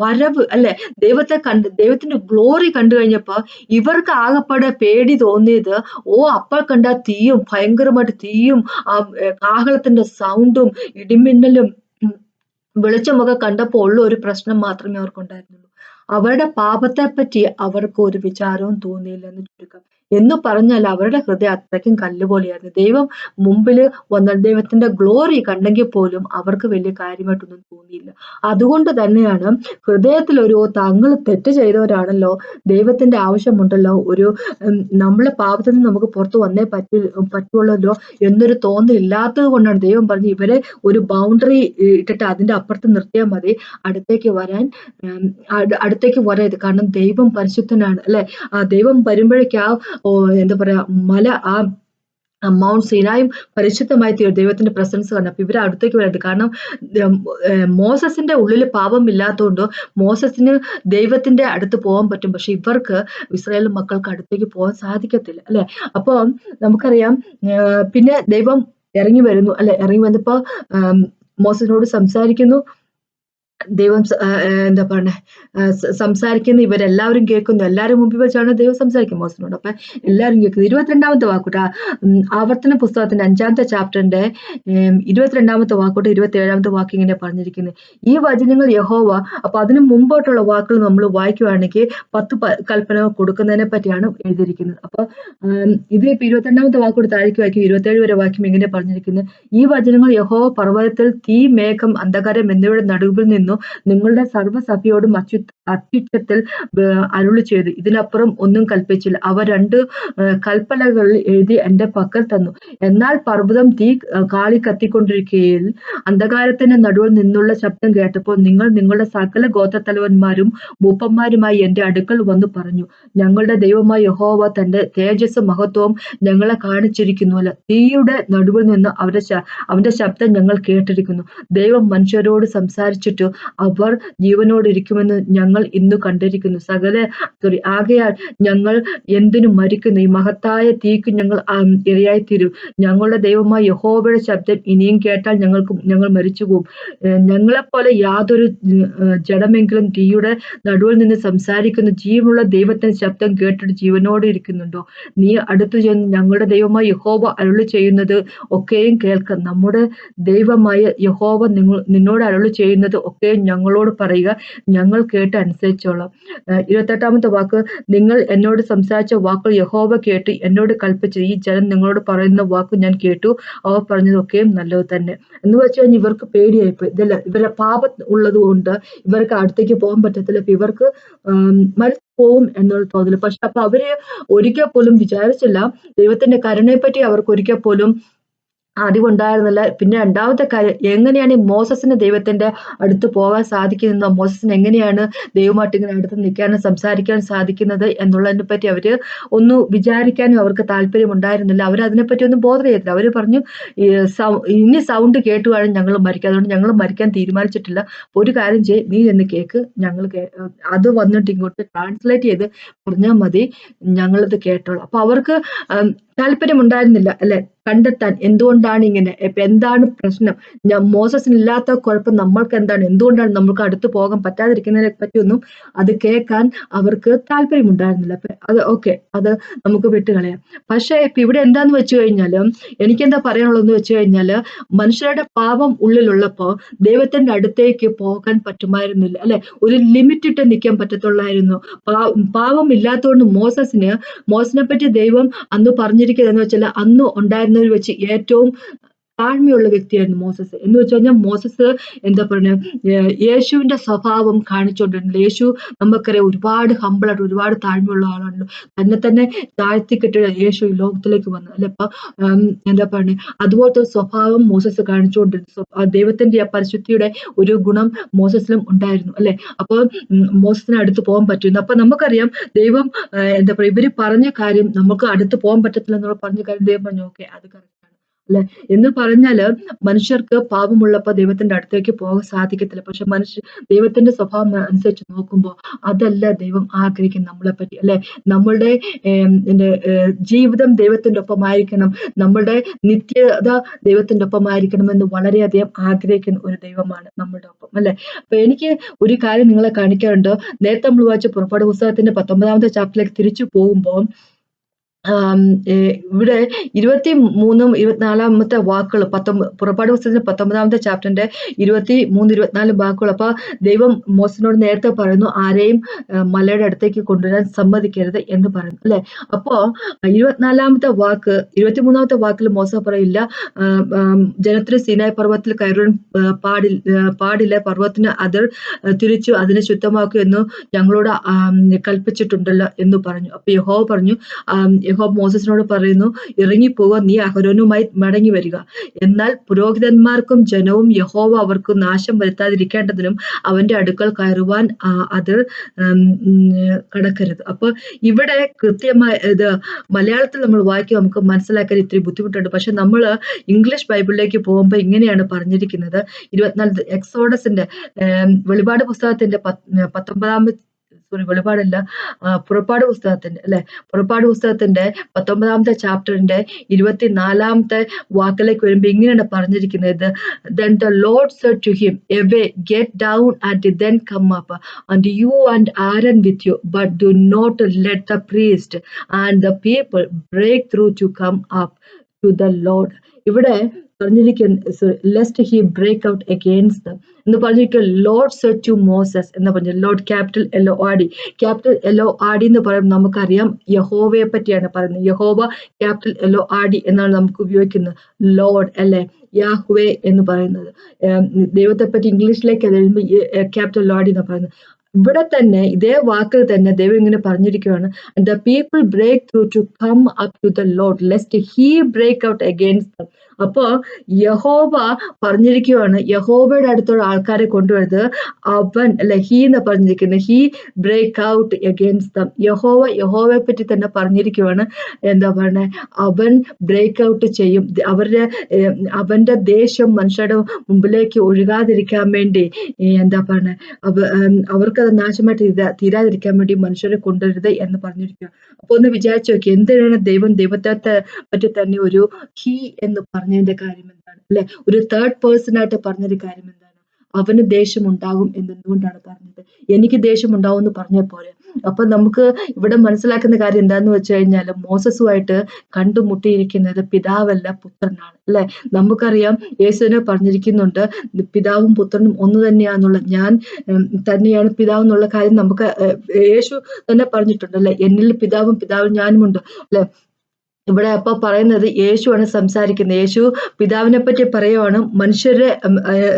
വരവ് അല്ലെ? ദൈവത്തെ കണ്ട് ദൈവത്തിന്റെ ഗ്ലോറി കണ്ടു കഴിഞ്ഞപ്പോൾ ഇവർക്ക് ആകെപ്പാടെ പേടി തോന്നിയത് ഓ അപ്പ കണ്ട തീയും ഭയങ്കരമായിട്ട് തീയും ആ കാഹളത്തിന്റെ സൗണ്ടും ഇടിമിന്നലും വെളിച്ചമൊക്കെ കണ്ടപ്പോൾ ഉള്ള ഒരു പ്രശ്നം മാത്രമേ അവർക്കുണ്ടായിരുന്നുള്ളൂ. അവരുടെ പാപത്തെ പറ്റി അവർക്ക് ഒരു വിചാരവും തോന്നിയില്ല എന്ന് ചുരുക്കം. എന്ന് പറഞ്ഞാൽ അവരുടെ ഹൃദയം അത്രയ്ക്കും കല്ലുപോലെയായിരുന്നു. ദൈവം മുമ്പിൽ വന്ന ദൈവത്തിന്റെ ഗ്ലോറി കണ്ടെങ്കിൽ പോലും അവർക്ക് വലിയ കാര്യമായിട്ടൊന്നും തോന്നിയില്ല. അതുകൊണ്ട് തന്നെയാണ് ഹൃദയത്തിൽ ഒരു തങ്ങൾ തെറ്റ് ചെയ്തവരാണല്ലോ ദൈവത്തിന്റെ ആവശ്യമുണ്ടല്ലോ ഒരു നമ്മളെ പാപത്തിൽ നിന്ന് നമുക്ക് പുറത്തു വന്നേ പറ്റി പറ്റുള്ളല്ലോ എന്നൊരു തോന്നൽ ഇല്ലാത്തത് കൊണ്ടാണ് ദൈവം പറഞ്ഞ് ഇവരെ ഒരു ബൗണ്ടറി ഇട്ടിട്ട് അതിന്റെ അപ്പുറത്ത് നിർത്തിയാൽ മതി അടുത്തേക്ക് വരാൻ അടുത്തേക്ക് വരരുത്. കാരണം ദൈവം പരിശുദ്ധനാണ് അല്ലെ? ആ ദൈവം വരുമ്പോഴേക്ക് ആ എന്താ പറയാ മല ആ മൗണ്ട് സീനായും പരിശുദ്ധമായി തീരും ദൈവത്തിന്റെ പ്രസൻസ് വന്നു അപ്പൊ ഇവരെ അടുത്തേക്ക് വരരുത്. കാരണം മോസസിന്റെ ഉള്ളിൽ പാപം ഇല്ലാത്തതുകൊണ്ട് മോസസിന് ദൈവത്തിന്റെ അടുത്ത് പോകാൻ പറ്റും. പക്ഷെ ഇവർക്ക് ഇസ്രായേൽ മക്കൾക്ക് അടുത്തേക്ക് പോകാൻ സാധിക്കത്തില്ല അല്ലെ? അപ്പൊ നമുക്കറിയാം പിന്നെ ദൈവം ഇറങ്ങി വരുന്നു അല്ലെ? ഇറങ്ങി വന്നപ്പോ ആം, മോസസിനോട് സംസാരിക്കുന്നു. ദൈവം എന്താ പറയണേ? സംസാരിക്കുന്ന ഇവരെല്ലാവരും കേൾക്കുന്നു. എല്ലാവരും മുമ്പിൽ വെച്ചാണ് ദൈവം സംസാരിക്കും മോസിനോട് അപ്പൊ എല്ലാവരും കേൾക്കുന്നു. ഇരുപത്തിരണ്ടാമത്തെ വാക്കൂട്ട. ആവർത്തന പുസ്തകത്തിന്റെ അഞ്ചാമത്തെ ചാപ്റ്ററിന്റെ ഇരുപത്തിരണ്ടാമത്തെ വാക്കോട്ട് ഇരുപത്തി ഏഴാമത്തെ വാക്ക് ഇങ്ങനെ പറഞ്ഞിരിക്കുന്നത് ഈ വചനങ്ങൾ യഹോവ അപ്പൊ അതിന് മുമ്പോട്ടുള്ള വാക്കുകൾ നമ്മൾ വായിക്കുവാണെങ്കിൽ പത്ത് കൽപ്പന കൊടുക്കുന്നതിനെ പറ്റിയാണ് എഴുതിയിരിക്കുന്നത്. അപ്പൊ ഉം, ഇത് ഇപ്പൊ ഇരുപത്തിരണ്ടാമത്തെ വാക്കോട് താഴേക്ക് വായിക്കും. ഇരുപത്തേഴ് വരെ വാക്യം ഇങ്ങനെ പറഞ്ഞിരിക്കുന്നത് ഈ വചനങ്ങൾ യഹോവ പർവതത്തിൽ തീ മേഘം അന്ധകാരം എന്നിവയുടെ നടുവിൽ നിന്നും നിങ്ങളുടെ സർവസഭയോടും അത്യു അത്യുച്ചത്തിൽ അരുളി ചെയ്തു. ഇതിനപ്പുറം ഒന്നും കൽപ്പിച്ചില്ല. അവ രണ്ട് കൽപ്പനകൾ എഴുതി എന്റെ പക്കൽ തന്നു. എന്നാൽ പർവതം തീ കാളി കത്തിക്കൊണ്ടിരിക്കുകയിൽ അന്ധകാരത്തിന്റെ നടുവിൽ നിന്നുള്ള ശബ്ദം കേട്ടപ്പോൾ നിങ്ങൾ നിങ്ങളുടെ സകല ഗോത്രത്തലവന്മാരും മൂപ്പന്മാരുമായി എന്റെ അടുക്കൽ വന്നു പറഞ്ഞു. ഞങ്ങളുടെ ദൈവമായ യഹോവ തന്റെ തേജസ് മഹത്വവും ഞങ്ങളെ കാണിച്ചിരിക്കുന്നുവല്ല. തീയുടെ നടുവിൽ നിന്ന് അവരുടെ അവന്റെ ശബ്ദം ഞങ്ങൾ കേട്ടിരിക്കുന്നു. ദൈവം മനുഷ്യരോട് സംസാരിച്ചിട്ട് അവർ ജീവനോടിരിക്കുമെന്ന് ഞങ്ങൾ ഞങ്ങൾ ഇന്ന് കണ്ടിരിക്കുന്നു. സകല സോറി ആകയാൽ ഞങ്ങൾ എന്തിനു മരിക്കുന്നു? ഈ മഹത്തായ തീക്ക് ഞങ്ങൾ ഇരയായി തീരും ഞങ്ങളുടെ ദൈവമായ യഹോബയുടെ ശബ്ദം ഇനിയും കേട്ടാൽ ഞങ്ങൾക്ക് ഞങ്ങൾ മരിച്ചു പോകും ഞങ്ങളെപ്പോലെ യാതൊരു ജഡമെങ്കിലും തീയുടെ നടുവിൽ നിന്ന് സംസാരിക്കുന്ന. ജീവനുള്ള ദൈവത്തിന്റെ ശബ്ദം കേട്ടിട്ട് ജീവനോടെ ഇരിക്കുന്നുണ്ടോ? നീ അടുത്തു ചെന്ന് ഞങ്ങളുടെ ദൈവമായ യഹോബ അരുളി ചെയ്യുന്നത് ഒക്കെയും കേൾക്കാം. നമ്മുടെ ദൈവമായ യഹോബ നിങ്ങൾ നിന്നോട് അരുളി ചെയ്യുന്നത് ഒക്കെയും ഞങ്ങളോട് പറയുക. ഞങ്ങൾ കേട്ട് അനുസരിച്ചോളാം. ഇരുപത്തെട്ടാമത്തെ വാക്ക് നിങ്ങൾ എന്നോട് സംസാരിച്ച വാക്കുകൾ യഹോവ കേട്ട് എന്നോട് കൽപ്പിച്ചു ഈ ജനം നിങ്ങളോട് പറയുന്ന വാക്ക് ഞാൻ കേട്ടു. അവ പറഞ്ഞതൊക്കെയും നല്ലത് തന്നെ. എന്ന് വെച്ച് കഴിഞ്ഞാൽ ഇവർക്ക് പേടിയായിപ്പോയി. ഇതല്ല ഇവരെ പാപം ഉള്ളത് കൊണ്ട് ഇവർക്ക് അടുത്തേക്ക് പോകാൻ പറ്റത്തില്ല. ഇപ്പൊ ഇവർക്ക് മരിച്ചു പോവും എന്നുള്ള തോന്നില്ല പക്ഷെ അപ്പൊ അവർ ഒരിക്കൽ പോലും വിചാരിച്ചില്ല ദൈവത്തിന്റെ കരുണയെ പറ്റി അവർക്ക് ഒരിക്കൽ പോലും അറിവുണ്ടായിരുന്നില്ല. പിന്നെ രണ്ടാമത്തെ കാര്യം എങ്ങനെയാണ് ഈ മോസസിന് ദൈവത്തിന്റെ അടുത്ത് പോകാൻ സാധിക്കുന്നത്? മോസസിന് എങ്ങനെയാണ് ദൈവമായിട്ട് ഇങ്ങനെ അടുത്ത് നിൽക്കാനും സംസാരിക്കാനും സാധിക്കുന്നത് എന്നുള്ളതിനെ പറ്റി അവർ ഒന്ന് വിചാരിക്കാനും അവർക്ക് താല്പര്യം ഉണ്ടായിരുന്നില്ല അവർ അതിനെപ്പറ്റി ഒന്നും ബോധം ചെയ്തില്ല. അവർ പറഞ്ഞു ഇനി സൗണ്ട് കേട്ടുവാണ് ഞങ്ങൾ മരിക്കുക അതുകൊണ്ട് ഞങ്ങൾ മരിക്കാൻ തീരുമാനിച്ചിട്ടില്ല. ഒരു കാര്യം ചെയ് നീ എന്ന് കേക്ക്. ഞങ്ങൾ അത് വന്നിട്ട് ഇങ്ങോട്ട് ട്രാൻസ്ലേറ്റ് ചെയ്ത് പറഞ്ഞാൽ മതി. ഞങ്ങളത് കേട്ടോളൂ. അപ്പൊ അവർക്ക് താല്പര്യമുണ്ടായിരുന്നില്ല അല്ലെ? കണ്ടെത്താൻ എന്തുകൊണ്ടാണ് ഇങ്ങനെ? ഇപ്പൊ എന്താണ് പ്രശ്നം? ഞാൻ മോസസിനില്ലാത്ത കുഴപ്പം നമ്മൾക്ക് എന്താണ് എന്തുകൊണ്ടാണ് നമ്മൾക്ക് അടുത്ത് പോകാൻ പറ്റാതിരിക്കുന്നതിനെ പറ്റിയൊന്നും അത് കേൾക്കാൻ അവർക്ക് താല്പര്യമുണ്ടായിരുന്നില്ല. അത് ഓക്കെ അത് നമുക്ക് വിട്ടുകളയാം. പക്ഷേ ഇപ്പൊ ഇവിടെ എന്താന്ന് വെച്ചു കഴിഞ്ഞാൽ എനിക്കെന്താ പറയാനുള്ളതെന്ന് വെച്ചു കഴിഞ്ഞാൽ മനുഷ്യരുടെ പാപം ഉള്ളിലുള്ളപ്പോ ദൈവത്തിന്റെ അടുത്തേക്ക് പോകാൻ പറ്റുമായിരുന്നില്ല അല്ലെ? ഒരു ലിമിറ്റ് ഇട്ട് നിൽക്കാൻ പറ്റത്തുള്ളായിരുന്നു. പാവം ഇല്ലാത്തതുകൊണ്ട് മോസസിന് മോസസിനെ പറ്റി ദൈവം അന്ന് പറഞ്ഞു എന്ന് വെച്ചാൽ അന്ന് ഉണ്ടായിരുന്നതിൽ വെച്ച് ഏറ്റവും താഴ്മയുള്ള വ്യക്തിയായിരുന്നു മോസസ്. എന്ന് വെച്ച് കഴിഞ്ഞാൽ മോസസ് എന്താ പറയുക യേശുവിന്റെ സ്വഭാവം കാണിച്ചുകൊണ്ടിരുന്നത് യേശു നമുക്കറിയാം ഒരുപാട് ഹമ്പിളായിട്ട് ഒരുപാട് താഴ്മയുള്ള ആളാണല്ലോ. തന്നെ തന്നെ താഴ്ത്തിക്കെട്ട് യേശു ലോകത്തിലേക്ക് വന്നു. അല്ലെ? അപ്പൊ എന്താ പറയുക അതുപോലത്തെ സ്വഭാവം മോസസ് കാണിച്ചുകൊണ്ടിരുന്നു. ദൈവത്തിന്റെ ആ പരിശുദ്ധിയുടെ ഒരു ഗുണം മോസസിലും ഉണ്ടായിരുന്നു. അല്ലെ? അപ്പോൾ മോസസിന് അടുത്ത് പോകാൻ പറ്റുന്നു അപ്പൊ നമുക്കറിയാം ദൈവം എന്താ പറയുക ഇവർ പറഞ്ഞ കാര്യം നമുക്ക് അടുത്ത് പോകാൻ പറ്റത്തില്ല എന്നുള്ള പറഞ്ഞ കാര്യം ദൈവം പറഞ്ഞു. ഓക്കെ അത് അല്ലെ? എന്ന് പറഞ്ഞാൽ മനുഷ്യർക്ക് പാപമുള്ളപ്പോ ദൈവത്തിന്റെ അടുത്തേക്ക് പോകാൻ സാധിക്കത്തില്ല. പക്ഷെ മനുഷ്യ ദൈവത്തിന്റെ സ്വഭാവം അനുസരിച്ച് നോക്കുമ്പോൾ അതല്ല ദൈവം ആഗ്രഹിക്കുന്നത് നമ്മളെ പറ്റി അല്ലെ? നമ്മളുടെ ജീവിതം ദൈവത്തിന്റെ ഒപ്പമായിരിക്കണം. നമ്മളുടെ നിത്യത ദൈവത്തിന്റെ ഒപ്പമായിരിക്കണം എന്ന് വളരെയധികം ആഗ്രഹിക്കുന്ന ഒരു ദൈവമാണ് നമ്മളുടെ ഒപ്പം അല്ലെ? അപ്പൊ എനിക്ക് ഒരു കാര്യം നിങ്ങളെ കാണിക്കാറുണ്ട്. നേരത്തെ നമ്മൾ വായിച്ച പുറപ്പാട് പുസ്തകത്തിന്റെ പത്തൊമ്പതാമത്തെ ചാപ്റ്ററിലേക്ക് തിരിച്ചു പോകുമ്പോൾ ഇവിടെ ഇരുപത്തി മൂന്നും ഇരുപത്തിനാലാമത്തെ വാക്കുകൾ പത്തൊമ്പത് പുറപ്പാട് പുസ്തകത്തിന്റെ പത്തൊമ്പതാമത്തെ ചാപ്റ്ററിന്റെ ഇരുപത്തി മൂന്ന് ഇരുപത്തിനാല് വാക്കുകൾ. അപ്പൊ ദൈവം മോശനോട് നേരത്തെ പറയുന്നു ആരെയും മലയുടെ അടുത്തേക്ക് കൊണ്ടുവരാൻ സമ്മതിക്കരുത് എന്ന് പറയുന്നു അല്ലെ? അപ്പോ ഇരുപത്തിനാലാമത്തെ വാക്ക് ഇരുപത്തി മൂന്നാമത്തെ വാക്കിൽ മോസ പറയില്ല. ജനത്തിന് സീനായ് പർവത്തിൽ കയറുവാൻ പാടി പാടില്ല. പർവത്തിന് അതിർ തിരിച്ചു അതിനെ ശുദ്ധമാക്കൂ എന്ന് ഞങ്ങളോട് കൽപ്പിച്ചിട്ടുണ്ടല്ലോ എന്ന് പറഞ്ഞു. അപ്പൊ യഹോ പറഞ്ഞു യഹോ മോസസിനോട് പറയുന്നു ഇറങ്ങിപ്പോവുക നീ അഹരോനുമായി മടങ്ങി വരിക. എന്നാൽ പുരോഹിതന്മാർക്കും ജനവും യഹോവ അവർക്ക് നാശം വരുത്താതിരിക്കേണ്ടതിനും അവന്റെ അടുക്കൽ കയറുവാൻ അത് കടക്കരുത്. അപ്പൊ ഇവിടെ കൃത്യമായി ഇത് മലയാളത്തിൽ നമ്മൾ വായിക്കുക നമുക്ക് മനസ്സിലാക്കാൻ ഇത്തിരി ബുദ്ധിമുട്ടുണ്ട്. പക്ഷെ നമ്മൾ ഇംഗ്ലീഷ് ബൈബിളിലേക്ക് പോകുമ്പോൾ ഇങ്ങനെയാണ് പറഞ്ഞിരിക്കുന്നത്. ഇരുപത്തിനാല് എക്സോഡസിന്റെ വെളിപാട് പുസ്തകത്തിന്റെ പത്തൊമ്പതാമത്തെ സോറി വെളിപാടല്ല. പുറപ്പാട് പുസ്തകത്തിന്റെ അല്ലെ? പുറപ്പാട് പുസ്തകത്തിന്റെ പത്തൊമ്പതാമത്തെ ചാപ്റ്ററിന്റെ ഇരുപത്തിനാലാമത്തെ വാക്കിലേക്ക് വരുമ്പോൾ ഇങ്ങനെയാണ് പറഞ്ഞിരിക്കുന്നത്. Then the lord said to him away get down and then come up and you and Aaron with you but do not let the priest and the people break through to come up to the lord ഇവിടെ പറഞ്ഞിരിക്കുന്ന lest he break out against എന്ന് പറഞ്ഞിരിക്കുക ലോഡ് സെറ്റ് ടു മോസസ് എന്ന് പറഞ്ഞു ലോഡ് ക്യാപിറ്റൽ എല്ലോ ആഡി ക്യാപിറ്റൽ എല്ലോ ആഡി എന്ന് പറയുമ്പോൾ നമുക്കറിയാം യഹോവയെ പറ്റിയാണ് പറയുന്നത്. യഹോവ ക്യാപിറ്റൽ എല്ലോ ആഡി എന്നാണ് നമുക്ക് ഉപയോഗിക്കുന്നത്. ലോഡ് അല്ലെ? യാഹ്വേ എന്ന് പറയുന്നത്. ദൈവത്തെ പറ്റി ഇംഗ്ലീഷിലേക്ക് എഴുതുമ്പോൾ ക്യാപിറ്റൽ ലോഡി എന്ന് പറയുന്നത്. ഇവിടെ തന്നെ ഇതേ വാക്കിൽ തന്നെ ദൈവം ഇങ്ങനെ പറഞ്ഞിരിക്കുകയാണ് the people break through to come up to the lord lest he break out against അപ്പോ യഹോബ പറഞ്ഞിരിക്കുവാണ്. യഹോബയുടെ അടുത്തുള്ള ആൾക്കാരെ കൊണ്ടുവരുന്നത് അവൻ അല്ലെ ഹീ എന്ന് പറഞ്ഞിരിക്കുന്നത്. He break out against them യഹോവ യഹോവയെ പറ്റി തന്നെ പറഞ്ഞിരിക്കുവാണ്. എന്താ പറയുന്നത് അവൻ ബ്രേക്ക് ഔട്ട് ചെയ്യും. അവരുടെ അവന്റെ ദേഷ്യം മനുഷ്യരുടെ മുമ്പിലേക്ക് ഒഴുകാതിരിക്കാൻ വേണ്ടി എന്താ ഉം, അവർക്കത് നാശമായിട്ട് തീരാ തീരാതിരിക്കാൻ വേണ്ടി മനുഷ്യരെ കൊണ്ടുവരുത് എന്ന് പറഞ്ഞിരിക്കുക അപ്പൊ ഒന്ന് വിചാരിച്ചു നോക്കി എന്തിനാണ് ദൈവം ദൈവത്തെ പറ്റി തന്നെ ഒരു ഹീ എന്ന് പറഞ്ഞതിന്റെ കാര്യം എന്താണ് അല്ലെ? ഒരു തേർഡ് പേഴ്സൺ ആയിട്ട് പറഞ്ഞൊരു കാര്യം എന്താണ് അവന് ദേഷ്യം ഉണ്ടാകും എന്നെന്തുകൊണ്ടാണ് പറഞ്ഞത്? എനിക്ക് ദേഷ്യം ഉണ്ടാവും എന്ന് പറഞ്ഞ പോലെ അപ്പൊ നമുക്ക് ഇവിടെ മനസ്സിലാക്കുന്ന കാര്യം എന്താന്ന് വെച്ച് കഴിഞ്ഞാൽ മോസസുമായിട്ട് കണ്ടുമുട്ടിയിരിക്കുന്നത് പിതാവല്ല പുത്രനാണ്. അല്ലെ? നമുക്കറിയാം യേശുവിനെ പറഞ്ഞിരിക്കുന്നുണ്ട് പിതാവും പുത്രനും ഒന്ന് തന്നെയാന്നുള്ള ഞാൻ തന്നെയാണ് പിതാവ് എന്നുള്ള കാര്യം നമുക്ക് യേശു തന്നെ പറഞ്ഞിട്ടുണ്ട്. അല്ലെ? എന്നിൽ പിതാവും പിതാവും ഞാനുമുണ്ട്. അല്ലെ? ഇവിടെ അപ്പൊ പറയുന്നത് യേശുവാണ് സംസാരിക്കുന്നത്. യേശു പിതാവിനെ പറ്റി പറയുവാണ് മനുഷ്യരെ